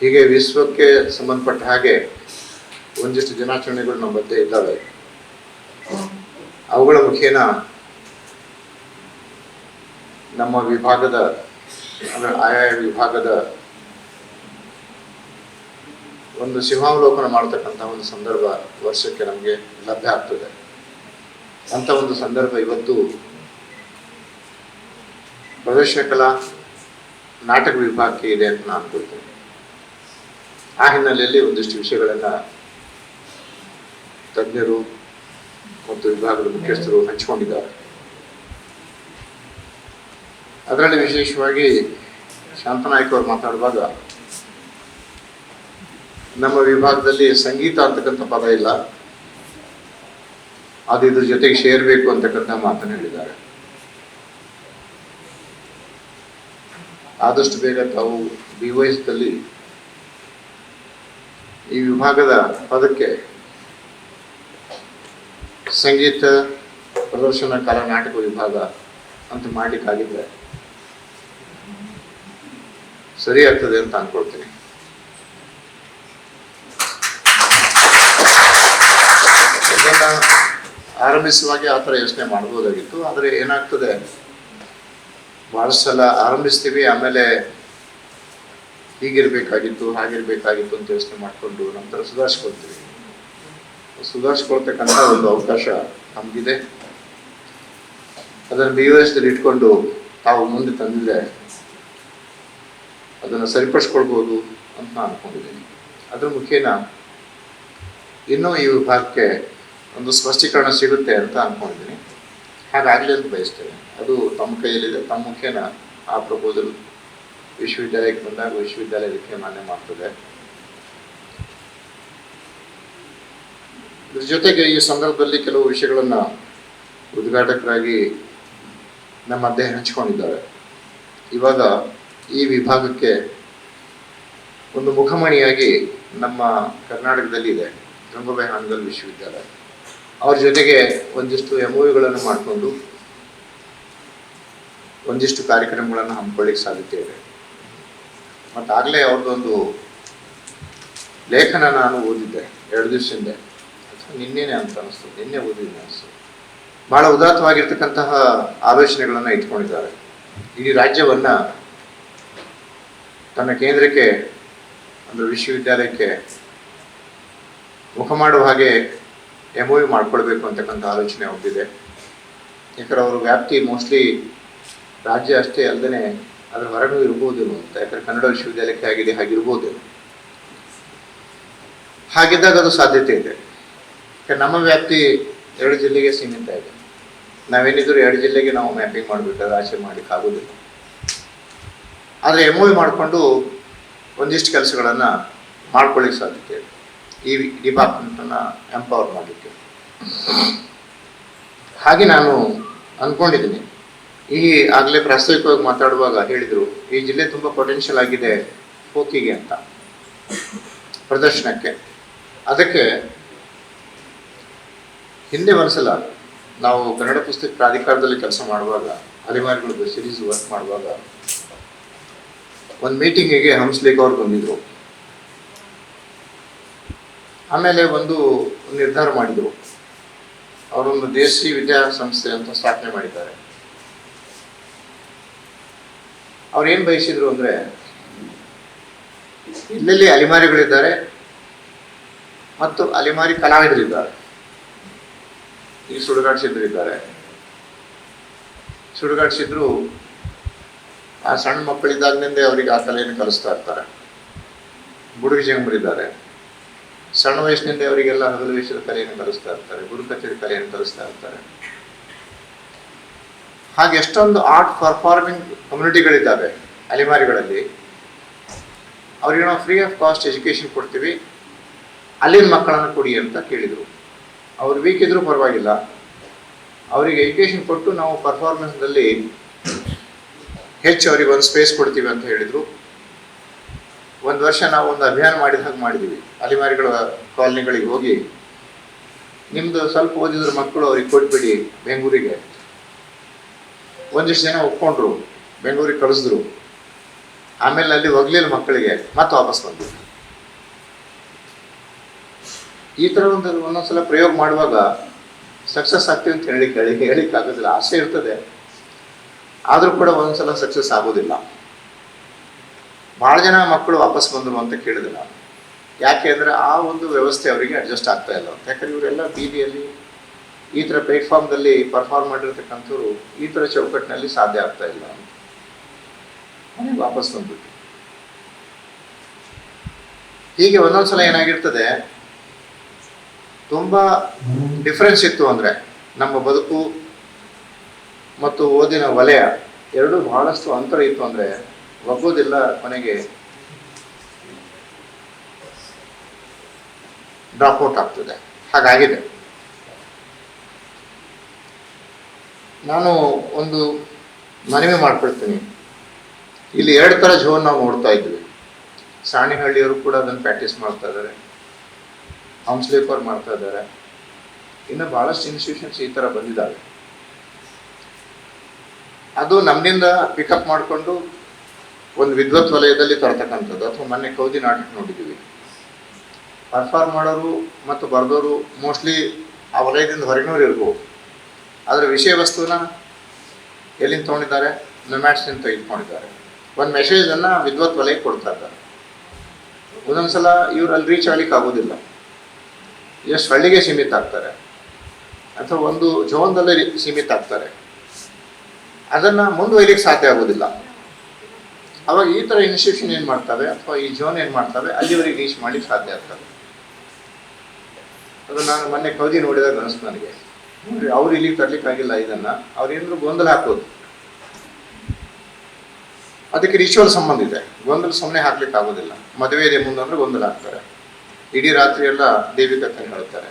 ಹೀಗೆ ವಿಶ್ವಕ್ಕೆ ಸಂಬಂಧಪಟ್ಟ ಹಾಗೆ ಒಂದಿಷ್ಟು ದಿನಾಚರಣೆಗಳು ನಮ್ಮ ಮಧ್ಯೆ ಇದ್ದಾವೆ. ಅವುಗಳ ಮುಖೇನ ನಮ್ಮ ವಿಭಾಗದ, ಅಂದ್ರೆ ಆಯಾ ವಿಭಾಗದ ಒಂದು ಸಿಂಹಾವಲೋಕನ ಮಾಡತಕ್ಕಂಥ ಒಂದು ಸಂದರ್ಭ ವರ್ಷಕ್ಕೆ ನಮಗೆ ಲಭ್ಯ ಆಗ್ತದೆ. ಅಂತ ಒಂದು ಸಂದರ್ಭ ಇವತ್ತು ಪ್ರದರ್ಶನ ಕಲಾ ನಾಟಕ ವಿಭಾಗಕ್ಕೆ ಇದೆ ಅಂತ ನಾನು ಅನ್ಕೊಳ್ತೇನೆ. ಆ ಹಿನ್ನೆಲೆಯಲ್ಲಿ ಒಂದಿಷ್ಟು ವಿಷಯಗಳನ್ನ ತಜ್ಞರು ಮತ್ತು ವಿಭಾಗದ ಮುಖ್ಯಸ್ಥರು ಹಂಚಿಕೊಂಡಿದ್ದಾರೆ. ಅದರಲ್ಲಿ ವಿಶೇಷವಾಗಿ ಶಾಂತನಾಯ್ಕ ಅವರು ಮಾತಾಡುವಾಗ, ನಮ್ಮ ವಿಭಾಗದಲ್ಲಿ ಸಂಗೀತ ಅಂತಕ್ಕಂಥ ಪದ ಇಲ್ಲ. ಅದು ಇದ್ರ ಜೊತೆಗೆ ಸೇರ್ಬೇಕು ಅಂತಕ್ಕಂಥ ಮಾತನ್ನು ಹೇಳಿದ್ದಾರೆ. ಆದಷ್ಟು ಬೇಗ ತಾವು ಡಿವೈಸ್ದಲ್ಲಿ ಈ ವಿಭಾಗದ ಪದಕ್ಕೆ ಸಂಗೀತ, ಪ್ರದರ್ಶನ ಕಲಾ ನಾಟಕ ವಿಭಾಗ ಅಂತ ಮಾಡಲಿಕ್ಕಾಗಿದ್ರೆ ಸರಿ ಆಗ್ತದೆ ಅಂತ ಅನ್ಕೊಳ್ತೀನಿ. ಆರಂಭಿಸುವಾಗ ಆ ಥರ ಯೋಚನೆ ಮಾಡ್ಬೋದಾಗಿತ್ತು. ಆದರೆ ಏನಾಗ್ತದೆ? ಭಾಳ ಸಲ ಆರಂಭಿಸ್ತೀವಿ, ಆಮೇಲೆ ಹೀಗಿರ್ಬೇಕಾಗಿತ್ತು, ಹಾಗಿರ್ಬೇಕಾಗಿತ್ತು ಅಂತ ಯೋಚನೆ ಮಾಡಿಕೊಂಡು ನಂತರ ಸುಧಾರಿಸ್ಕೊಳ್ತೀವಿ. ಸುಧಾರಿಸ್ಕೊಳ್ತಕ್ಕಂಥ ಒಂದು ಅವಕಾಶ ನಮಗಿದೆ. ಅದನ್ನು ಬಿ ಯು ಎಸ್ದಲ್ಲಿ ಇಟ್ಕೊಂಡು ತಾವು ಮುಂದೆ ತಂದಿದ್ರೆ ಅದನ್ನು ಸರಿಪಡಿಸ್ಕೊಳ್ಬೋದು ಅಂತ ನಾನು ಅಂದ್ಕೊಂಡಿದ್ದೀನಿ ಅದ್ರ ಮುಖೇನ ಇನ್ನೂ ಈ ವಿಭಾಗಕ್ಕೆ ಒಂದು ಸ್ಪಷ್ಟೀಕರಣ ಸಿಗುತ್ತೆ ಅಂತ ಅನ್ಕೊಂಡಿದ್ದೀನಿ. ಹಾಗಾಗಲಿ ಅಂತ ಬಯಸ್ತೇನೆ. ಅದು ತಮ್ಮ ಕೈಯಲ್ಲಿದೆ, ತಮ್ಮ ಮುಖೇನ ಆ ಪ್ರಪೋಸಲ್ ವಿಶ್ವವಿದ್ಯಾಲಯಕ್ಕೆ ಬಂದಾಗ ವಿಶ್ವವಿದ್ಯಾಲಯಕ್ಕೆ ಮಾನ್ಯ ಮಾಡ್ತದೆ. ಇದ್ರ ಜೊತೆಗೆ ಈ ಸಂದರ್ಭದಲ್ಲಿ ಕೆಲವು ವಿಷಯಗಳನ್ನ ಉದ್ಘಾಟಕರಾಗಿ ನಮ್ಮ ಅಧ್ಯಯನ ಹಂಚಿಕೊಂಡಿದ್ದಾರೆ. ಇವಾಗ ಈ ವಿಭಾಗಕ್ಕೆ ಒಂದು ಮುಖಮಣಿಯಾಗಿ ನಮ್ಮ ಕರ್ನಾಟಕದಲ್ಲಿ ಇದೆ ಗಂಗೋಬಾಯಿ ಹಾನಗಲ್ ವಿಶ್ವವಿದ್ಯಾಲಯ. ಅವ್ರ ಜೊತೆಗೆ ಒಂದಿಷ್ಟು ಎಂ ಓಗಳನ್ನು ಮಾಡಿಕೊಂಡು ಒಂದಿಷ್ಟು ಕಾರ್ಯಕ್ರಮಗಳನ್ನು ಹಮ್ಮಿಕೊಳ್ಳಿಕ್ಕೆ ಸಾಧ್ಯತೆ ಇದೆ ಮತ್ತು ಆಗಲೇ ಅವ್ರದ್ದೊಂದು ಲೇಖನ ನಾನು ಓದಿದ್ದೆ, ಎರಡು ದಿವಸ ಹಿಂದೆ. ಅಥವಾ ನಿನ್ನೆನೆ ಅಂತ ಅನಿಸ್ತು, ನಿನ್ನೆ ಓದಿದ್ದೆ ಅನಿಸ್ತು. ಬಹಳ ಉದಾತ್ತವಾಗಿರ್ತಕ್ಕಂತಹ ಆಲೋಚನೆಗಳನ್ನು ಇಟ್ಕೊಂಡಿದ್ದಾರೆ. ಇಡೀ ರಾಜ್ಯವನ್ನು ತನ್ನ ಕೇಂದ್ರಕ್ಕೆ, ಅಂದರೆ ವಿಶ್ವವಿದ್ಯಾಲಯಕ್ಕೆ ಮುಖ ಮಾಡುವ ಹಾಗೆ ಎಂ ಯು ಮಾಡ್ಕೊಳ್ಬೇಕು ಅಂತಕ್ಕಂಥ ಆಲೋಚನೆ ಹೊಂದಿದೆ ಯಾಕಂದ್ರೆ ಅವ್ರ ವ್ಯಾಪ್ತಿ ಮೋಸ್ಟ್ಲಿ ರಾಜ್ಯ ಅಷ್ಟೇ ಅಲ್ಲದೆ ಅದ್ರ ಹೊರಗೂ ಇರ್ಬೋದೇನೋ ಅಂತ ಯಾಕಂದ್ರೆ ಕನ್ನಡ ವಿಶ್ವವಿದ್ಯಾಲಯಕ್ಕೆ ಆಗಿದೆ ಹಾಗಿರ್ಬೋದೇನೋ ಹಾಗಿದ್ದಾಗ ಅದು ಸಾಧ್ಯತೆ ಇದೆ. ನಮ್ಮ ವ್ಯಾಪ್ತಿ ಎರಡು ಜಿಲ್ಲೆಗೆ ಸೀಮಿತ ಇದೆ. ನಾವೇನಿದ್ರು ಎರಡು ಜಿಲ್ಲೆಗೆ ನಾವು ಮ್ಯಾಪಿಂಗ್ ಮಾಡಿಬಿಟ್ಟು ಆಚೆ ಮಾಡ್ಲಿಕ್ಕೆ ಆಗೋದಿಲ್ಲ. ಆದರೆ ಎಂ ಮಾಡಿಕೊಂಡು ಒಂದಿಷ್ಟು ಕೆಲಸಗಳನ್ನು ಮಾಡ್ಕೊಳ್ಳಿಕ್ಕೆ ಸಾಧ್ಯತೆ ಇದೆ. ಈ ಡಿಪಾರ್ಟ್ಮೆಂಟನ್ನು ಎಂಪವರ್ ಮಾಡಲಿಕ್ಕೆ. ಹಾಗೆ ನಾನು ಅಂದ್ಕೊಂಡಿದ್ದೀನಿ ಈ ಆಗಲೇ ಪ್ರಾಸ್ತಾವಿಕವಾಗಿ ಮಾತಾಡುವಾಗ ಹೇಳಿದರು, ಈ ಜಿಲ್ಲೆ ತುಂಬ ಪೊಟೆನ್ಷಿಯಲ್ ಆಗಿದೆ ಹೋಕಿಗೆ ಅಂತ. ಪ್ರದರ್ಶನಕ್ಕೆ. ಅದಕ್ಕೆ ಹಿಂದೆ ಒಂದ್ಸಲ ನಾವು ಕನ್ನಡ ಪುಸ್ತಕ ಪ್ರಾಧಿಕಾರದಲ್ಲಿ ಕೆಲಸ ಮಾಡುವಾಗ, ಅಲೆಮಾರಿಗಳು ಸಿರೀಸ್ ವರ್ಕ್ ಮಾಡುವಾಗ, ಒಂದು ಮೀಟಿಂಗಿಗೆ ಹಂಸ್ಲೇಖ್ ಅವ್ರು ಬಂದಿದ್ರು. ಆಮೇಲೆ ಒಂದು ನಿರ್ಧಾರ ಮಾಡಿದರು. ಅವರೊಂದು ದೇಸಿ ವಿದ್ಯಾಸಂಸ್ಥೆ ಅಂತ ಸ್ಥಾಪನೆ ಮಾಡಿದ್ದಾರೆ. ಅವ್ರು ಏನು ಬಯಸಿದ್ರು ಅಂದರೆ ಇಲ್ಲೆಲ್ಲಿ ಅಲಿಮಾರಿಗಳಿದ್ದಾರೆ ಮತ್ತು ಅಲಿಮಾರಿ ಕಲಾವಿದರಿದ್ದಾರೆ. ಈ ಸುಡುಗಾಡ್ಸಿದ್ರಿದ್ದಾರೆ. ಸುಡುಗಾಡ್ಸಿದ್ರು ಆ ಸಣ್ಣ ಮಕ್ಕಳಿದ್ದಾಗಿನಿಂದ ಅವರಿಗೆ ಆ ಕಲೆಯನ್ನು ಕಲಿಸ್ತಾ ಇರ್ತಾರೆ. ಬುಡುಗಿ ಜಂಗಮರಿದ್ದಾರೆ ಸಣ್ಣ ವಯಸ್ಸಿನಿಂದ ಅವರಿಗೆಲ್ಲ ಹಗಲು ವೇಷದ ಕಲೆಯನ್ನು ಕಲಿಸ್ತಾ ಇರ್ತಾರೆ, ಗುರು ಕಚೇರಿ ಕಲೆಯನ್ನು ಕಲಿಸ್ತಾ ಇರ್ತಾರೆ. ಹಾಗೆ ಎಷ್ಟೊಂದು ಆರ್ಟ್ ಪರ್ಫಾರ್ಮಿಂಗ್ ಕಮ್ಯುನಿಟಿಗಳಿದ್ದಾವೆ ಅಲೆಮಾರಿಗಳಲ್ಲಿ. ಅವರಿಗೆ ನಾವು ಫ್ರೀ ಆಫ್ ಕಾಸ್ಟ್ ಎಜುಕೇಶನ್ ಕೊಡ್ತೀವಿ. ಅಲ್ಲಿನ ಮಕ್ಕಳನ್ನು ಕೊಡಿ ಅಂತ ಕೇಳಿದರು. ಅವರು ವೀಕ್ ಇದ್ರೂ ಪರವಾಗಿಲ್ಲ. ಅವರಿಗೆ ಎಜುಕೇಶನ್ ಕೊಟ್ಟು ನಾವು ಪರ್ಫಾರ್ಮೆನ್ಸ್ನಲ್ಲಿ ಹೆಚ್ಚು ಅವರಿಗೆ ಒಂದು ಸ್ಪೇಸ್ ಕೊಡ್ತೀವಿ ಅಂತ ಹೇಳಿದರು. ಒಂದು ವರ್ಷ ನಾವು ಒಂದು ಅಭಿಯಾನ ಮಾಡಿದ ಹಾಗೆ ಮಾಡಿದ್ದೀವಿ ಅಲಿಮಾರಿಗಳ ಕಾಲನಿಗಳಿಗೆ ಹೋಗಿ. ನಿಮ್ಮದು ಸ್ವಲ್ಪ ಓದಿದ್ರ ಮಕ್ಕಳು ಅವ್ರಿಗೆ ಕೊಟ್ಬಿಡಿ ಬೆಂಗಳೂರಿಗೆ. ಒಂದಿಷ್ಟು ಜನ ಒಪ್ಕೊಂಡ್ರು, ಬೆಂಗಳೂರಿಗೆ ಕಳಿಸಿದ್ರು. ಆಮೇಲೆ ಅಲ್ಲಿ ಒಗ್ಲಿಲ್ಲ ಮಕ್ಕಳಿಗೆ, ಮತ್ತೆ ವಾಪಸ್ ಬಂದ್ರು. ಈ ಥರ ಒಂದು ಒಂದೊಂದ್ಸಲ ಪ್ರಯೋಗ ಮಾಡುವಾಗ ಸಕ್ಸಸ್ ಆಗ್ತೀವಿ ಅಂತ ಹೇಳಿ ಹೇಳಿ ಹೇಳಿಕ್ಕೆ ಆಗೋದಿಲ್ಲ ಆಸೆ ಇರ್ತದೆ. ಆದರೂ ಕೂಡ ಒಂದೊಂದ್ಸಲ ಸಕ್ಸಸ್ ಆಗೋದಿಲ್ಲ. ಭಾಳ ಜನ ಮಕ್ಕಳು ವಾಪಸ್ ಬಂದರು ಅಂತ ಕೇಳಿದೆ ನಾನು. ಯಾಕೆ ಅಂದರೆ ಆ ಒಂದು ವ್ಯವಸ್ಥೆ ಅವರಿಗೆ ಅಡ್ಜಸ್ಟ್ ಆಗ್ತಾ ಇಲ್ಲ ಅಂತ. ಯಾಕಂದ್ರೆ ಇವರೆಲ್ಲ ಬೀದಿಯಲ್ಲಿ ಈ ಥರ ಪ್ಲೇಟ್ಫಾರ್ಮ್ದಲ್ಲಿ ಪರ್ಫಾರ್ಮ್ ಮಾಡಿರ್ತಕ್ಕಂಥವ್ರು ಈ ಥರ ಚೌಕಟ್ಟಿನಲ್ಲಿ ಸಾಧ್ಯ ಆಗ್ತಾ ಇಲ್ಲ ಅಂತ. ಮನೆಗೆ ವಾಪಸ್ ಬಂದ್ಬಿಟ್ಟು ಹೀಗೆ ಒಂದೊಂದ್ಸಲ ಏನಾಗಿರ್ತದೆ, ತುಂಬ ಡಿಫ್ರೆನ್ಸ್ ಇತ್ತು ಅಂದರೆ ನಮ್ಮ ಬದುಕು ಮತ್ತು ಓದಿನ ವಲಯ ಎರಡೂ ಬಹಳಷ್ಟು ಅಂತರ ಇತ್ತು ಅಂದರೆ ಒಗ್ಗೋದಿಲ್ಲ ಕೊನೆಗೆ ಡ್ರಾಪ್ಔಟ್ ಆಗ್ತದೆ. ಹಾಗಾಗಿದೆ. ನಾನು ಒಂದು ಮನವಿ ಮಾಡ್ಕೊಳ್ತೀನಿ. ಇಲ್ಲಿ ಎರಡು ಥರ ಝೋನ್ ನಾವು ನೋಡ್ತಾ ಇದ್ವಿ. ಸಾಣಿಹಳ್ಳಿಯವರು ಕೂಡ ಅದನ್ನು ಪ್ರಾಕ್ಟೀಸ್ ಮಾಡ್ತಾ ಇದ್ದಾರೆ. ಹಂಸ್ಲೇಪರ್ ಮಾಡ್ತಾ ಇದ್ದಾರೆ. ಇನ್ನು ಭಾಳಷ್ಟು ಇನ್ಸ್ಟಿಟ್ಯೂಷನ್ಸ್ ಈ ಥರ ಬಂದಿದ್ದಾವೆ. ಅದು ನಮ್ಮಿಂದ ಪಿಕಪ್ ಮಾಡಿಕೊಂಡು ಒಂದು ವಿದ್ವತ್ ವಲಯದಲ್ಲಿ ತರತಕ್ಕಂಥದ್ದು ಅಥವಾ ಮೊನ್ನೆ ಕೌದಿ ನಾಟಕ ನೋಡಿದ್ದೀವಿ. ಪರ್ಫಾರ್ಮ್ ಮಾಡೋರು ಮತ್ತು ಬರೆದವರು ಮೋಸ್ಟ್ಲಿ ಆ ವಲಯದಿಂದ ಹೊರಗಿನವ್ರು ಇರ್ಬೋದು. ಅದರ ವಿಷಯ ವಸ್ತುವನ್ನ ಎಲ್ಲಿಂದ ತೊಗೊಂಡಿದ್ದಾರೆ? ಮೆಮ್ಯಾಟ್ಸ್ನಿಂದ ತೆಗೆದುಕೊಂಡಿದ್ದಾರೆ. ಒಂದು ಮೆಸೇಜನ್ನು ವಿದ್ವತ್ ವಲಯಕ್ಕೆ ಕೊಡ್ತಾ ಇದ್ದಾರೆ. ಒಂದೊಂದ್ಸಲ ಇವ್ರು ಅಲ್ಲಿ ರೀಚ್ ಆಗ್ಲಿಕ್ಕೆ ಆಗೋದಿಲ್ಲ. ಎಷ್ಟು ಹಳ್ಳಿಗೆ ಸೀಮಿತ ಆಗ್ತಾರೆ. ಅಥವಾ ಒಂದು ಜೋನ್ದಲ್ಲೇ ಸೀಮಿತ ಆಗ್ತಾರೆ. ಅದನ್ನು ಮುಂದುವರಿಲಿಕ್ಕೆ ಸಾಧ್ಯ ಆಗೋದಿಲ್ಲ. ಅವಾಗ ಈ ಥರ ಇನ್ಸ್ಟಿಟ್ಯೂಷನ್ ಏನು ಮಾಡ್ತವೆ ಅಥವಾ ಈ ಜೋನ್ ಏನು ಮಾಡ್ತವೆ ಅಲ್ಲಿವರೆಗೆ ರೀಚ್ ಮಾಡಿ ಸಾಧ್ಯ ಆಗ್ತದೆ. ಅದು ನಾನು ಮೊನ್ನೆ ಕೌದಿ ನೋಡಿದಾಗ ಅನಿಸ್ತು ನನಗೆ. ಅವ್ರು ಇಲ್ಲಿಗೆ ತರ್ಲಿಕ್ಕಾಗಿಲ್ಲ ಇದನ್ನ. ಅವ್ರು ಏನಾದ್ರು ಗೊಂದಲ ಹಾಕೋದು. ಅದಕ್ಕೆ ರಿಚುವಲ್ ಸಂಬಂಧ ಇದೆ. ಗೊಂದಲ ಸುಮ್ಮನೆ ಹಾಕ್ಲಿಕ್ಕೆ ಆಗೋದಿಲ್ಲ. ಮದುವೆ ಇದೆ ಮುಂದಂದ್ರೆ ಗೊಂದಲ ಹಾಕ್ತಾರೆ. ಇಡೀ ರಾತ್ರಿ ಎಲ್ಲ ದೇವಿ ಕಥೆ ಹೇಳ್ತಾರೆ.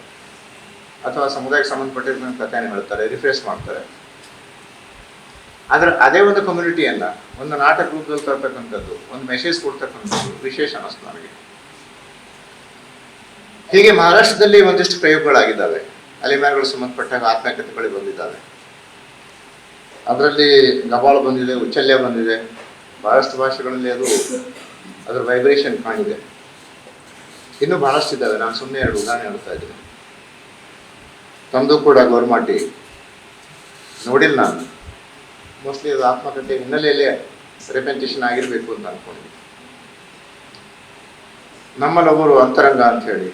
ಅಥವಾ ಸಮುದಾಯಕ್ಕೆ ಸಂಬಂಧಪಟ್ಟಿರೋ ಕಥೆನ ಹೇಳ್ತಾರೆ ರಿಫ್ರೆಶ್ ಮಾಡ್ತಾರೆ. ಆದ್ರೆ ಅದೇ ಒಂದು ಕಮ್ಯುನಿಟಿಯನ್ನ ಒಂದು ನಾಟಕ ರೂಪದಲ್ಲಿ ತರ್ತಕ್ಕಂಥದ್ದು, ಒಂದು ಮೆಸೇಜ್ ಕೊಡ್ತಕ್ಕಂಥದ್ದು ವಿಶೇಷ ಅನಿಸ್ತು ನನಗೆ. ಹೀಗೆ ಮಹಾರಾಷ್ಟ್ರದಲ್ಲಿ ಒಂದಿಷ್ಟು ಪ್ರಯೋಗಗಳಾಗಿದ್ದಾವೆ. ಅಲಿಮ್ಯಾರ್ಗಳು ಸಂಬಂಧಪಟ್ಟ ಆತ್ಮಕಥೆಗಳು ಬಂದಿದ್ದಾವೆ. ಅದರಲ್ಲಿ ಗಬಾಳ್ ಬಂದಿದೆ ಉಚ್ಚಲ್ಯ ಬಂದಿದೆ. ಬಹಳಷ್ಟು ಭಾಷೆಗಳಲ್ಲಿ ಅದು ಅದರ ವೈಬ್ರೇಷನ್ ಕಾಣಿದೆ. ಇನ್ನೂ ಬಹಳಷ್ಟು ಇದ್ದಾವೆ, ನಾನು ಸುಮ್ಮನೆ ಎರಡು ಉದಾಹರಣೆ ಹೇಳ್ತಾ ಇದ್ದೀನಿ. ತಮ್ಮದು ಕೂಡ ಗೌರ್ಮಾಟಿ. ನೋಡಿಲ್ಲ ನಾನು. ಮೋಸ್ಟ್ಲಿ ಅದು ಆತ್ಮಕಥೆ ಹಿನ್ನೆಲೆಯಲ್ಲೇ ರೆಪೆಂಟೇಷನ್ ಆಗಿರಬೇಕು ಅಂತ ಅನ್ಕೊಂಡಿದ್ದೀನಿ. ನಮ್ಮಲ್ಲೊಬ್ಬರು ಅಂತರಂಗ ಅಂತ ಹೇಳಿ,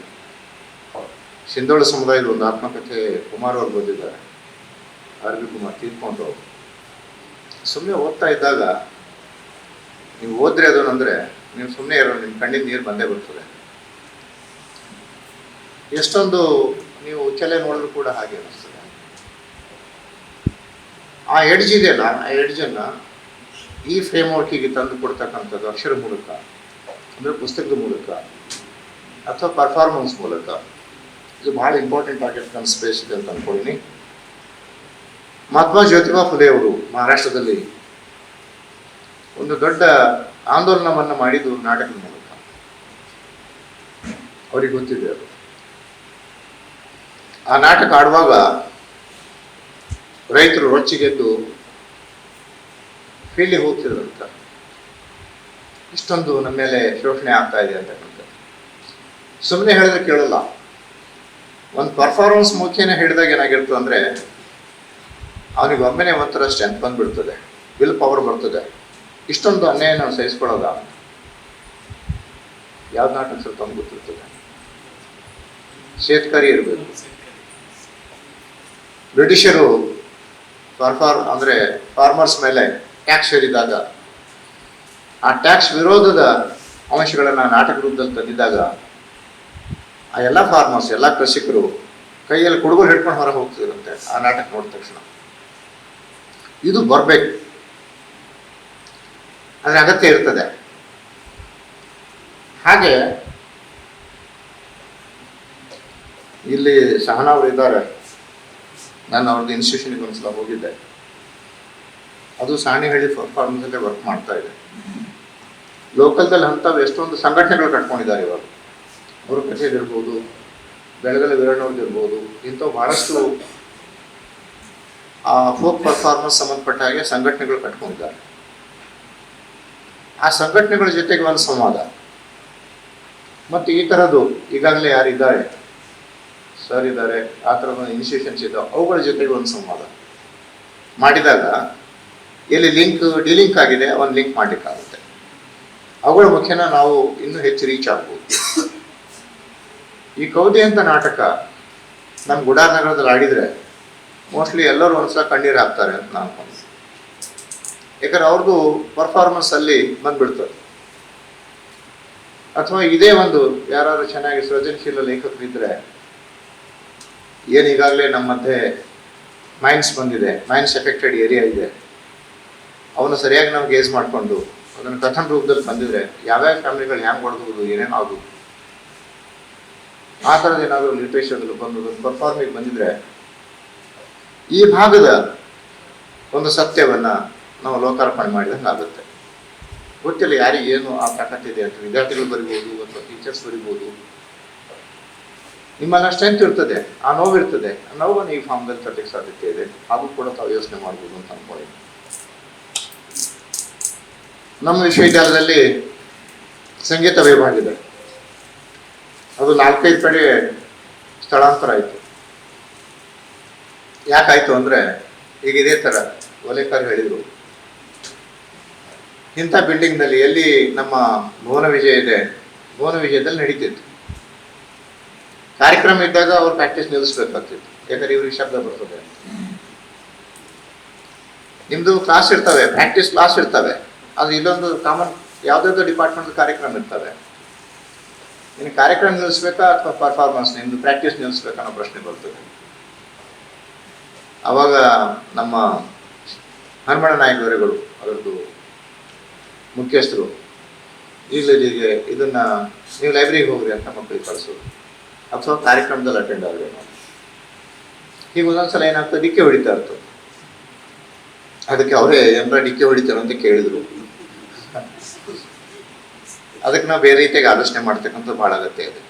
ಸಿಂಧೋಳ ಸಮುದಾಯದ ಒಂದು ಆತ್ಮಕಥೆ ಕುಮಾರ್ ಅವರು ಬಂದಿದ್ದಾರೆ ಅರವಿ ಕುಮಾರ್ ತೀರ್ಕೊಂಡು ಸುಮ್ಮನೆ ಓದ್ತಾ ಇದ್ದಾಗ ನೀವು ಓದ್ರೆ ಅಂದರೆ ನೀವು ಸುಮ್ಮನೆ ಇರೋ ನಿಮ್ಮ ಕಣ್ಣಿನ ನೀರು ಬಂದೇ ಬರ್ತದೆ. ಎಷ್ಟೊಂದು ನೀವು ಉಚ್ಚಲೆ ನೋಡಿದ್ರು ಕೂಡ ಹಾಗೆ ಆ ಎಡ್ಜ್ ಇದೆಯಲ್ಲ, ಆ ಎಡ್ಜನ್ನು ಈ ಫ್ರೇಮ್ ವರ್ಕಿಗೆ ತಂದು ಕೊಡ್ತಕ್ಕಂಥದ್ದು ಅಕ್ಷರ ಮೂಲಕ, ಅಂದರೆ ಪುಸ್ತಕದ ಮೂಲಕ ಅಥವಾ ಪರ್ಫಾರ್ಮೆನ್ಸ್ ಮೂಲಕ. ಇದು ಭಾಳ ಇಂಪಾರ್ಟೆಂಟ್ ಆಗಿರ್ತಕ್ಕಂಥ ಸ್ಪೇಸ್ ಇದೆ ಅಂತ ಅನ್ಕೊಂಡಿನಿ ಮಹಾತ್ಮ ಜ್ಯೋತಿಬಾ ಫುಲೆ ಅವರು ಮಹಾರಾಷ್ಟ್ರದಲ್ಲಿ ಒಂದು ದೊಡ್ಡ ಆಂದೋಲನವನ್ನು ಮಾಡಿದ್ದು ನಾಟಕದ ಮೂಲಕ. ಅವ್ರಿಗೆ ಗೊತ್ತಿದೆ ಅದು. ಆ ನಾಟಕ ಆಡುವಾಗ ರೈತರು ರೊಚ್ಚಿಗೆದ್ದು ಫೀಲ್ಡಿಗೆ ಹೋಗ್ತಿದ್ರಂತ ಇಷ್ಟೊಂದು ನಮ್ಮ ಮೇಲೆ ಶೋಷಣೆ ಆಗ್ತಾ ಇದೆ ಅಂತಕ್ಕಂಥ ಸುಮ್ಮನೆ ಹೇಳಿದ್ರೆ ಕೇಳಲ್ಲ. ಒಂದು ಪರ್ಫಾರ್ಮೆನ್ಸ್ ಮುಖ್ಯನ ಹಿಡಿದಾಗ ಏನಾಗಿರ್ತದೆ ಅಂದರೆ, ಅವನಿಗೆ ಒಮ್ಮೆನೆ ಒಂಥರ ಸ್ಟ್ರೆಂತ್ ಬಂದ್ಬಿಡ್ತದೆ. ವಿಲ್ ಪವರ್ ಬರ್ತದೆ. ಇಷ್ಟೊಂದು ಅನ್ಯಾಯ ನಾವು ಸಹಿಸ್ಕೊಳ್ಳೋದ. ಯಾವ್ದು ನಾಟಕ ಸ್ವಲ್ಪ ಅವ್ನು ಗೊತ್ತಿರ್ತದೆ. ಶೇತ್ಕರಿ ಇರಬೇಕು. ಬ್ರಿಟಿಷರು ಫಾರ್ಫಾರ್ ಅಂದರೆ ಫಾರ್ಮರ್ಸ್ ಮೇಲೆ ಟ್ಯಾಕ್ಸ್ ಹೇರಿದಾಗ ಆ ಟ್ಯಾಕ್ಸ್ ವಿರೋಧದ ಅಂಶಗಳನ್ನು ನಾಟಕ ರೂಪದಲ್ಲಿ ತಂದಿದ್ದಾಗ, ಆ ಎಲ್ಲ ಫಾರ್ಮರ್ಸ್ ಎಲ್ಲ ಕೃಷಿಕರು ಕೈಯಲ್ಲಿ ಕುಡುಗೋಲು ಹಿಡ್ಕೊಂಡು ಹೊರಗೆ ಹೋಗ್ತಿದ್ರಂತೆ ಆ ನಾಟಕ ನೋಡಿದ ತಕ್ಷಣ. ಇದು ಬರಬೇಕು. ಅದರ ಅಗತ್ಯ ಇರ್ತದೆ. ಹಾಗೆ, ಇಲ್ಲಿ ಸಹನಾ ಇದ್ದಾರೆ. ನಾನು ಅವ್ರದ್ದು ಇನ್ಸ್ಟಿಟ್ಯೂಷನ್ಗೆ ಒಂದ್ಸಲ ಹೋಗಿದ್ದೆ. ಅದು ಸಾಣಿಹಳ್ಳಿ ಫಾರ್ಮ್ಸಲ್ಲೇ ವರ್ಕ್ ಮಾಡ್ತಾ ಇದೆ. ಲೋಕಲ್ದಲ್ಲಿ ಅಂಥವು ಎಷ್ಟೊಂದು ಸಂಘಟನೆಗಳು ಕಟ್ಕೊಂಡಿದ್ದಾರೆ ಇವಾಗ. ಅವರು ಕಚೇರಿರ್ಬೋದು ಇರ್ಬೋದು, ಬೆಳಗಲೆ ವೀರಣ್ಣವ್ರದ್ದು ಇರ್ಬೋದು, ಇಂಥವು ಬಹಳಷ್ಟು ಆ ಫೋಕ್ ಪರ್ಫಾರ್ಮೆನ್ಸ್ ಸಂಬಂಧಪಟ್ಟ ಹಾಗೆ ಸಂಘಟನೆಗಳು ಕಟ್ಕೊಂಡಿದ್ದಾರೆ. ಆ ಸಂಘಟನೆಗಳ ಜೊತೆಗೆ ಒಂದು ಸಂವಾದ. ಮತ್ತು ಈ ಥರದ್ದು ಈಗಾಗಲೇ ಯಾರಿದ್ದಾರೆ? ಸರ್ ಇದ್ದಾರೆ ಆ ಥರ ಇನಿಷಿಯೇಷನ್ಸ್ ಇದ್ದಾವೆ ಅವುಗಳ ಜೊತೆಗೆ ಒಂದು ಸಂವಾದ. ಮಾಡಿದಾಗ ಎಲ್ಲಿ ಲಿಂಕ್ ಡಿಲಿಂಕ್ ಆಗಿದೆ, ಒಂದು ಲಿಂಕ್ ಮಾಡಲಿಕ್ಕಾಗುತ್ತೆ. ಅವುಗಳ ಮುಖೇನ ನಾವು ಇನ್ನೂ ಹೆಚ್ಚು ರೀಚ್ ಆಗ್ಬೋದು. ಈ ಕೌದಿ ಅಂತ ನಾಟಕ ನಮ್ಮ ಗುಡಾರ್ ನಗರದಲ್ಲಿ ಆಡಿದರೆ ಮೋಸ್ಟ್ಲಿ ಎಲ್ಲರೂ ಒಂದ್ಸಲ ಕಣ್ಣೀರು ಹಾಕ್ತಾರೆ ಅಂತ ನಾನು ಅನ್ಕೊಂಡು. ಯಾಕಂದ್ರೆ ಅವ್ರದ್ದು ಪರ್ಫಾರ್ಮೆನ್ಸ್ ಅಲ್ಲಿ ಬಂದ್ಬಿಡ್ತದೆ. ಅಥವಾ ಇದೇ ಒಂದು ಯಾರಾದ್ರೂ ಚೆನ್ನಾಗಿ ಸೃಜನಶೀಲ ಲೇಖಕರಿದ್ರೆ ಏನು ಈಗಾಗಲೇ ನಮ್ಮ ಮಧ್ಯೆ ಮೈನ್ಸ್ ಬಂದಿದೆ ಮೈನ್ಸ್ ಎಫೆಕ್ಟೆಡ್ ಏರಿಯಾ ಇದೆ. ಅವನು ಸರಿಯಾಗಿ ನಾವು ಗೇಸ್ ಮಾಡಿಕೊಂಡು, ಅದನ್ನು ಕಥನ ರೂಪದಲ್ಲಿ ಬಂದಿದ್ರೆ ಯಾವ್ಯಾವ ಫ್ಯಾಮಿಲಿಗಳು ಹ್ಯಾಂಗ್ ಮಾಡಬಹುದು ಏನೇನು ಆಗೋದು ಆ ಥರದ ಏನಾದರೂ ಲಿಟ್ರೇಚರ್ದಲ್ಲಿ ಬಂದು ಪರ್ಫಾರ್ಮಿಗೆ ಬಂದಿದ್ರೆ, ಈ ಭಾಗದ ಒಂದು ಸತ್ಯವನ್ನು ನಾವು ಲೋಕಾರ್ಪಣೆ ಮಾಡಿದಂಗೆ ಆಗುತ್ತೆ. ಗೊತ್ತಿಲ್ಲ ಯಾರಿಗೆ ಏನು ಆ ಇದೆ ಅಂತ, ವಿದ್ಯಾರ್ಥಿಗಳು ಬರಿಬೋದು ಅಥವಾ ಟೀಚರ್ಸ್ ಬರಿಬೋದು. ನಿಮ್ಮನ್ನ ಸ್ಟ್ರೆಂತ್ ಇರ್ತದೆ, ಆ ನೋವು ಇರ್ತದೆ. ಆ ನೋವನ್ನು ಈ ಫಾರ್ಮ್ದಲ್ಲಿ ತರ್ಲಿಕ್ಕೆ ಸಾಧ್ಯತೆ ಇದೆ. ಅದು ಕೂಡ ತಾವು ಯೋಚನೆ ಮಾಡ್ಬೋದು ಅಂತ ಅನ್ಕೊಳ್ಳಿ. ನಮ್ಮ ವಿಶ್ವವಿದ್ಯಾಲಯದಲ್ಲಿ ಸಂಗೀತ ವಿಭಾಗ ಇದೆ. ಅದು ನಾಲ್ಕೈದು ಕಡೆ ಸ್ಥಳಾಂತರ ಆಯಿತು. ಯಾಕಾಯ್ತು ಅಂದ್ರೆ, ಈಗ ಇದೇ ಥರ ಒಲೆಕರ್ ಹೇಳಿದರು. ಇಂಥ ಬಿಲ್ಡಿಂಗ್ನಲ್ಲಿ ಎಲ್ಲಿ ನಮ್ಮ ಭುವನ ವಿಜಯ ಇದೆ, ಭುವನ ವಿಜಯದಲ್ಲಿ ನಡೀತಿತ್ತು. ಕಾರ್ಯಕ್ರಮ ಇದ್ದಾಗ ಅವ್ರು ಪ್ರಾಕ್ಟೀಸ್ ನಿಲ್ಲಿಸ್ಬೇಕಾಗ್ತಿತ್ತು. ಯಾಕಂದ್ರೆ ಇವ್ರಿಗೆ ಶಬ್ದ ಬರ್ತದೆ. ನಿಮ್ದು ಕ್ಲಾಸ್ ಇರ್ತವೆ ಪ್ರಾಕ್ಟೀಸ್ ಕ್ಲಾಸ್ ಇರ್ತವೆ. ಅದು ಇಲ್ಲೊಂದು ಕಾಮನ್ ಯಾವುದಾದ್ರು ಡಿಪಾರ್ಟ್ಮೆಂಟ್ ಕಾರ್ಯಕ್ರಮ ಇರ್ತವೆ. ನಿನ್ನ ಕಾರ್ಯಕ್ರಮ ನಿಲ್ಲಿಸ್ಬೇಕಾ ಅಥವಾ ಪರ್ಫಾರ್ಮೆನ್ಸ್ ನಿಮ್ದು ಪ್ರಾಕ್ಟೀಸ್ ನಿಲ್ಲಿಸ್ಬೇಕಾ ಅನ್ನೋ ಪ್ರಶ್ನೆ ಬರ್ತದೆ. ಅವಾಗ ನಮ್ಮ ಹನುಮಣ ನಾಯಕರುಗಳು ಅದರದ್ದು ಮುಖ್ಯಸ್ಥರು, ಈಗಲೇ ಇದನ್ನ ನೀವು ಲೈಬ್ರರಿಗೆ ಹೋಗ್ರಿ ಅಂತ ಮಕ್ಕಳಿಗೆ ಕಳಿಸೋದು. ಅಥವಾ ಕಾರ್ಯಕ್ರಮದಲ್ಲಿ ಅಟೆಂಡ್ ಆದ್ರೆ. ಹೀಗೆ ಒಂದೊಂದ್ಸಲ ಏನಾಗ್ತದೆ, ಡಿಕ್ಕೆ ಹೊಡಿತಾ ಇರ್ತದೆ ಅದಕ್ಕೆ ಅವರೇ, ಏನಾರ ಡಿಕ್ಕೆ ಹೊಡಿತಾರೆ ಅಂತ ಕೇಳಿದ್ರು. ಅದಕ್ಕೆ ನಾವು ಬೇರೆ ರೀತಿಯಾಗಿ ಆಲೋಚನೆ ಮಾಡ್ತಕ್ಕಂಥ ಭಾಳ ಅಗತ್ಯ ಇದೆ.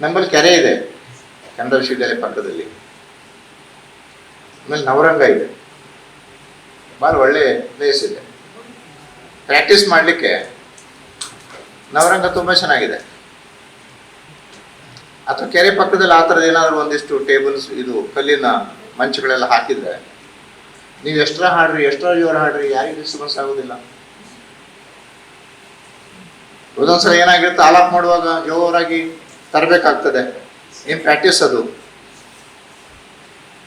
ನಮ್ಮಲ್ಲಿ ಕೆರೆ ಇದೆ ಕನ್ನಡ ವಿಶ್ವವಿದ್ಯಾಲಯ ಪಕ್ಕದಲ್ಲಿ. ಆಮೇಲೆ ನವರಂಗ ಇದೆ. ಭಾಳ ಒಳ್ಳೆ ಪ್ಲೇಸ್ ಇದೆ. ಪ್ರಾಕ್ಟೀಸ್ ಮಾಡಲಿಕ್ಕೆ ನವರಂಗ ತುಂಬ ಚೆನ್ನಾಗಿದೆ. ಅಥವಾ ಕೆರೆ ಪಕ್ಕದಲ್ಲಿ ಆ ಥರದ ಏನಾದರೂ ಒಂದಿಷ್ಟು ಟೇಬಲ್ಸ್ ಇದು ಕಲ್ಲಿನ ಮಂಚಗಳೆಲ್ಲ ಹಾಕಿದರೆ ನೀವು ಎಷ್ಟರ ಹಾಡ್ರಿ ಎಷ್ಟರ ಜೋರ ಹಾಡ್ರಿ, ಯಾರಿಗೂ ಡಿಸ್ಟರ್ಬೆನ್ಸ್ ಆಗೋದಿಲ್ಲ. ಒಂದೊಂದ್ಸಲ ಏನಾಗಿರುತ್ತೆ ಆಲಾಪ್ ಮಾಡುವಾಗ ಜೋರಾಗಿ ತರಬೇಕಾಗ್ತದೆ. ಏನು ಪ್ರಾಕ್ಟೀಸ್ ಅದು.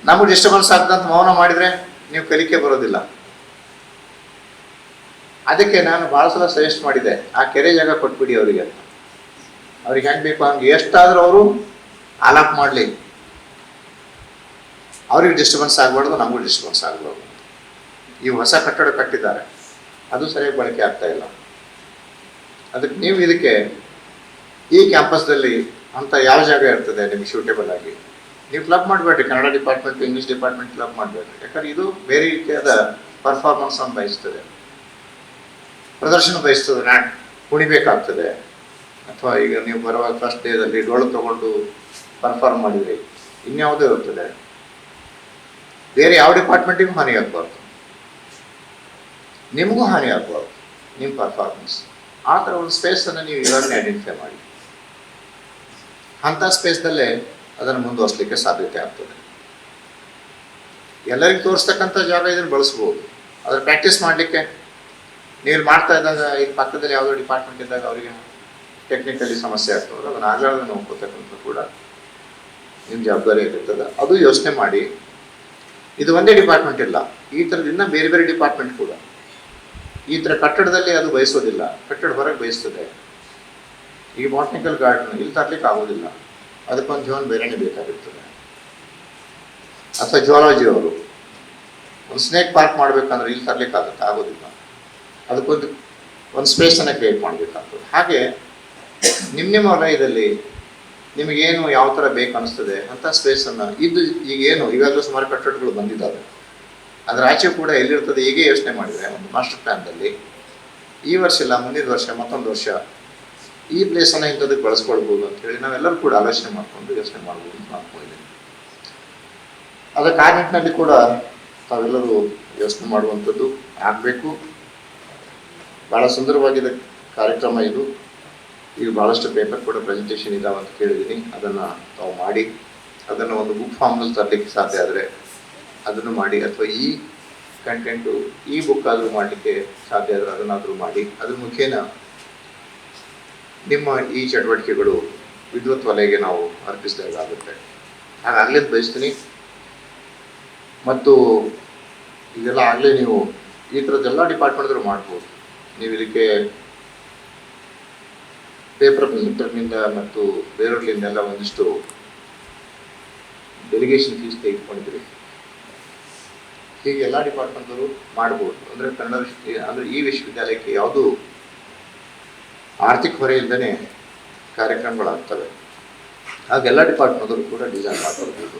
ನಮಗೆ ಡಿಸ್ಟರ್ಬೆನ್ಸ್ ಆಗ್ತಂತ ಮೌನ ಮಾಡಿದ್ರೆ ನೀವು ಕಲಿಕೆ ಬರೋದಿಲ್ಲ. ಅದಕ್ಕೆ ನಾನು ಭಾಳ ಸಲ ಸಜೆಸ್ಟ್ ಮಾಡಿದೆ, ಆ ಕೆರೆ ಜಾಗ ಕೊಟ್ಬಿಡಿ ಅವರಿಗೆ ಅವ್ರಿಗೆ ಹೆಂಗೆ ಬೇಕು ಹಂಗೆ ಎಷ್ಟಾದರೂ ಅವರು ಅಲಾಪ್ ಮಾಡಲಿ. ಅವ್ರಿಗೆ ಡಿಸ್ಟರ್ಬೆನ್ಸ್ ಆಗಬಾರ್ದು, ನಮಗೂ ಡಿಸ್ಟರ್ಬೆನ್ಸ್ ಆಗಬಾರ್ದು. ಈ ಹೊಸ ಕಟ್ಟಡ ಕಟ್ಟಿದ್ದಾರೆ. ಅದು ಸರಿಯಾಗಿ ಬಳಕೆ ಆಗ್ತಾ ಇಲ್ಲ. ಅದಕ್ಕೆ ನೀವು ಇದಕ್ಕೆ ಈ ಕ್ಯಾಂಪಸ್ದಲ್ಲಿ ಅಂತ ಯಾವ ಜಾಗ ಇರ್ತದೆ ನಿಮಗೆ ಸೂಟೇಬಲ್ ಆಗಿ? ನೀವು ಕ್ಲಬ್ ಮಾಡಬೇಡ್ರಿ, Kannada department English department club ಮಾಡಬೇಡ್ರಿ. ಯಾಕಂದ್ರೆ ಇದು ಬೇರೆ ರೀತಿಯಾದ ಪರ್ಫಾರ್ಮೆನ್ಸ್ ಅನ್ನು ಬಯಸ್ತದೆ. ಪ್ರದರ್ಶನ ಬಯಸ್ತದೆ, ನಾ ಕುಣಿಬೇಕಾಗ್ತದೆ ಅಥವಾ ಈಗ ನೀವು ಬರುವಾಗ ಫಸ್ಟ್ ಡೇದಲ್ಲಿ ಡೊಳ್ಳು ತಗೊಂಡು ಪರ್ಫಾರ್ಮ್ ಮಾಡಿದ್ರಿ ಇನ್ಯಾವುದೋ ಇರ್ತದೆ. ಬೇರೆ ಯಾವ ಡಿಪಾರ್ಟ್ಮೆಂಟಿಗೂ ಹಾನಿ ಆಗ್ಬಾರ್ದು. ನಿಮಗೂ ಹಾನಿ ಆಗ್ಬಾರ್ದು ನಿಮ್ಮ ಪರ್ಫಾರ್ಮೆನ್ಸ್ ಆ ಥರ ಒಂದು ಸ್ಪೇಸನ್ನು ನೀವು ಇವಾಗಲೇ ಐಡೆಂಟಿಫೈ ಮಾಡಿ. ಅಂಥ ಸ್ಪೇಸ್ದಲ್ಲೇ ಅದನ್ನು ಮುಂದುವರಿಸಲಿಕ್ಕೆ ಸಾಧ್ಯತೆ ಆಗ್ತದೆ. ಎಲ್ಲರಿಗೂ ತೋರಿಸ್ತಕ್ಕಂಥ ಜಾಗ ಇದನ್ನು ಬಳಸ್ಬೋದು. ಅದನ್ನು ಪ್ರಾಕ್ಟೀಸ್ ಮಾಡಲಿಕ್ಕೆ, ನೀವು ಮಾಡ್ತಾ ಇದ್ದಾಗ ಈಗ ಪಕ್ಕದಲ್ಲಿ ಯಾವುದೋ ಡಿಪಾರ್ಟ್ಮೆಂಟ್ ಇದ್ದಾಗ ಅವರಿಗೆ ಟೆಕ್ನಿಕಲಿ ಸಮಸ್ಯೆ ಆಗ್ತದೆ ಅದನ್ನು ಆಗಲಾರ್ದೆ ನೋಡ್ಕೋತಕ್ಕಂಥ ಕೂಡ. ನಿಮ್ಮ ಜವಾಬ್ದಾರಿ ಇರ್ತದೆ ಅದು ಯೋಚನೆ ಮಾಡಿ. ಇದು ಒಂದೇ ಡಿಪಾರ್ಟ್ಮೆಂಟ್ ಇಲ್ಲ. ಈ ಥರದಿಂದ ಬೇರೆ ಬೇರೆ ಡಿಪಾರ್ಟ್ಮೆಂಟ್ ಕೂಡ. ಈ ಥರ ಕಟ್ಟಡದಲ್ಲಿ ಅದು ಬಯಸೋದಿಲ್ಲ. ಕಟ್ಟಡ ಹೊರಗೆ ಬಯಸ್ತದೆ. ಈ ಬಾಟ್ನಿಕಲ್ ಗಾರ್ಡನ್ ಇಲ್ಲಿ ತರಲಿಕ್ಕೆ ಆಗೋದಿಲ್ಲ. ಅದಕ್ಕೊಂದು ಜೀವನ ಬೇರೆನೇ ಬೇಕಾಗಿರ್ತದೆ. ಅಥವಾ ಜುವಾಲಜಿ ಅವರು. ಒಂದು ಸ್ನೇಕ್ ಪಾರ್ಕ್ ಮಾಡಬೇಕಂದ್ರೆ ಇಲ್ಲಿ ತರಲಿಕ್ಕೆ ಆಗುತ್ತೆ ಆಗೋದಿಲ್ಲ. ಅದಕ್ಕೊಂದು ಒಂದು ಸ್ಪೇಸನ್ನು ಕ್ರಿಯೇಟ್ ಮಾಡಬೇಕಾಗ್ತದೆ. ಹಾಗೆ ನಿಮ್ಮ ನಿಮ್ಮ ವಲಯದಲ್ಲಿ ನಿಮಗೇನು ಯಾವ ಥರ ಬೇಕು ಅನಿಸ್ತದೆ ಅಂಥ ಸ್ಪೇಸನ್ನು ಇದು ಈಗೇನು ಈಗಾಗಲೂ ಸುಮಾರು ಕಟ್ಟಡಗಳು ಬಂದಿದ್ದಾವೆ. ಅದರ ಆಚೆ ಕೂಡ ಎಲ್ಲಿರ್ತದೆ ಹೀಗೆ ಯೋಚನೆ ಮಾಡಿದರೆ ಒಂದು ಮಾಸ್ಟರ್ ಪ್ಲ್ಯಾನ್ದಲ್ಲಿ ಈ ವರ್ಷ ಇಲ್ಲ, ಮುಂದಿನ ವರ್ಷ, ಮತ್ತೊಂದು ವರ್ಷ ಈ ಪ್ಲೇಸನ್ನು ಇಂಥದ್ದಕ್ಕೆ ಬಳಸ್ಕೊಳ್ಬೋದು ಅಂತ ಹೇಳಿ ನಾವೆಲ್ಲರೂ ಕೂಡ ಆಲೋಚನೆ ಮಾಡಿಕೊಂಡು ಯೋಚನೆ ಮಾಡ್ಬೋದು ಅಂತ ಮಾಡ್ಕೊಂಡಿದ್ದೀನಿ ಅದಕ್ಕೆ ಆ ನಿಟ್ಟಿನಲ್ಲಿ ಕೂಡ ತಾವೆಲ್ಲರೂ ಯೋಚನೆ ಮಾಡುವಂಥದ್ದು ಆಗಬೇಕು. ಭಾಳ ಸುಂದರವಾಗಿದೆ ಕಾರ್ಯಕ್ರಮ ಇದು. ಈಗ ಭಾಳಷ್ಟು ಪೇಪರ್ ಕೂಡ ಪ್ರೆಸೆಂಟೇಷನ್ ಇದಾವೆ ಅಂತ ಕೇಳಿದ್ದೀನಿ. ಅದನ್ನು ತಾವು ಮಾಡಿ, ಅದನ್ನು ಒಂದು ಬುಕ್ ಫಾರ್ಮ್ನಲ್ಲಿ ತರಲಿಕ್ಕೆ ಸಾಧ್ಯ ಆದರೆ ಅದನ್ನು ಮಾಡಿ, ಅಥವಾ ಈ ಕಂಟೆಂಟು ಈ ಬುಕ್ ಆದರೂ ಮಾಡಲಿಕ್ಕೆ ಸಾಧ್ಯ ಆದರೆ ಅದನ್ನಾದರೂ ಮಾಡಿ. ಅದ್ರ ಮುಖೇನ ನಿಮ್ಮ ಈ ಚಟುವಟಿಕೆಗಳು ವಿದ್ವತ್ ವಲಯಗೆ ನಾವು ಅರ್ಪಿಸಿದಾಗುತ್ತೆ ಅಂತ ಬಯಸ್ತೀನಿ. ಮತ್ತು ಇದೆಲ್ಲ ಆಗಲೇ ನೀವು ಈ ಥರದ್ದೆಲ್ಲ ಡಿಪಾರ್ಟ್ಮೆಂಟ್ಗಳು ಮಾಡ್ಬೋದು. ನೀವು ಇದಕ್ಕೆ ಪೇಪರ್ ಪ್ರೆಸೆಂಟರ್ನಿಂದ ಮತ್ತು ಬೇರೆಯವರಿಂದೆಲ್ಲ ಒಂದಿಷ್ಟು ಡೆಲಿಗೇಷನ್ ಫೀಸ್ ತೆಗೆದುಕೊಂಡಿದ್ರಿ ಹೀಗೆ ಎಲ್ಲ ಡಿಪಾರ್ಟ್ಮೆಂಟ್ಗಳು ಮಾಡ್ಬೋದು. ಅಂದರೆ ಕನ್ನಡ ವಿಶ್ವ, ಅಂದರೆ ಈ ವಿಶ್ವವಿದ್ಯಾಲಯಕ್ಕೆ ಯಾವುದು ಆರ್ಥಿಕ ಹೊರೆ ಕಾರ್ಯಕ್ರಮಗಳಾಗ್ತವೆ. ಹಾಗೆಲ್ಲ ಡಿಪಾರ್ಟ್ಮೆಂಟ್ಗಳು ಕೂಡ ಡಿಸೈನ್ ಮಾಡ್ಕೊಳ್ಬೋದು.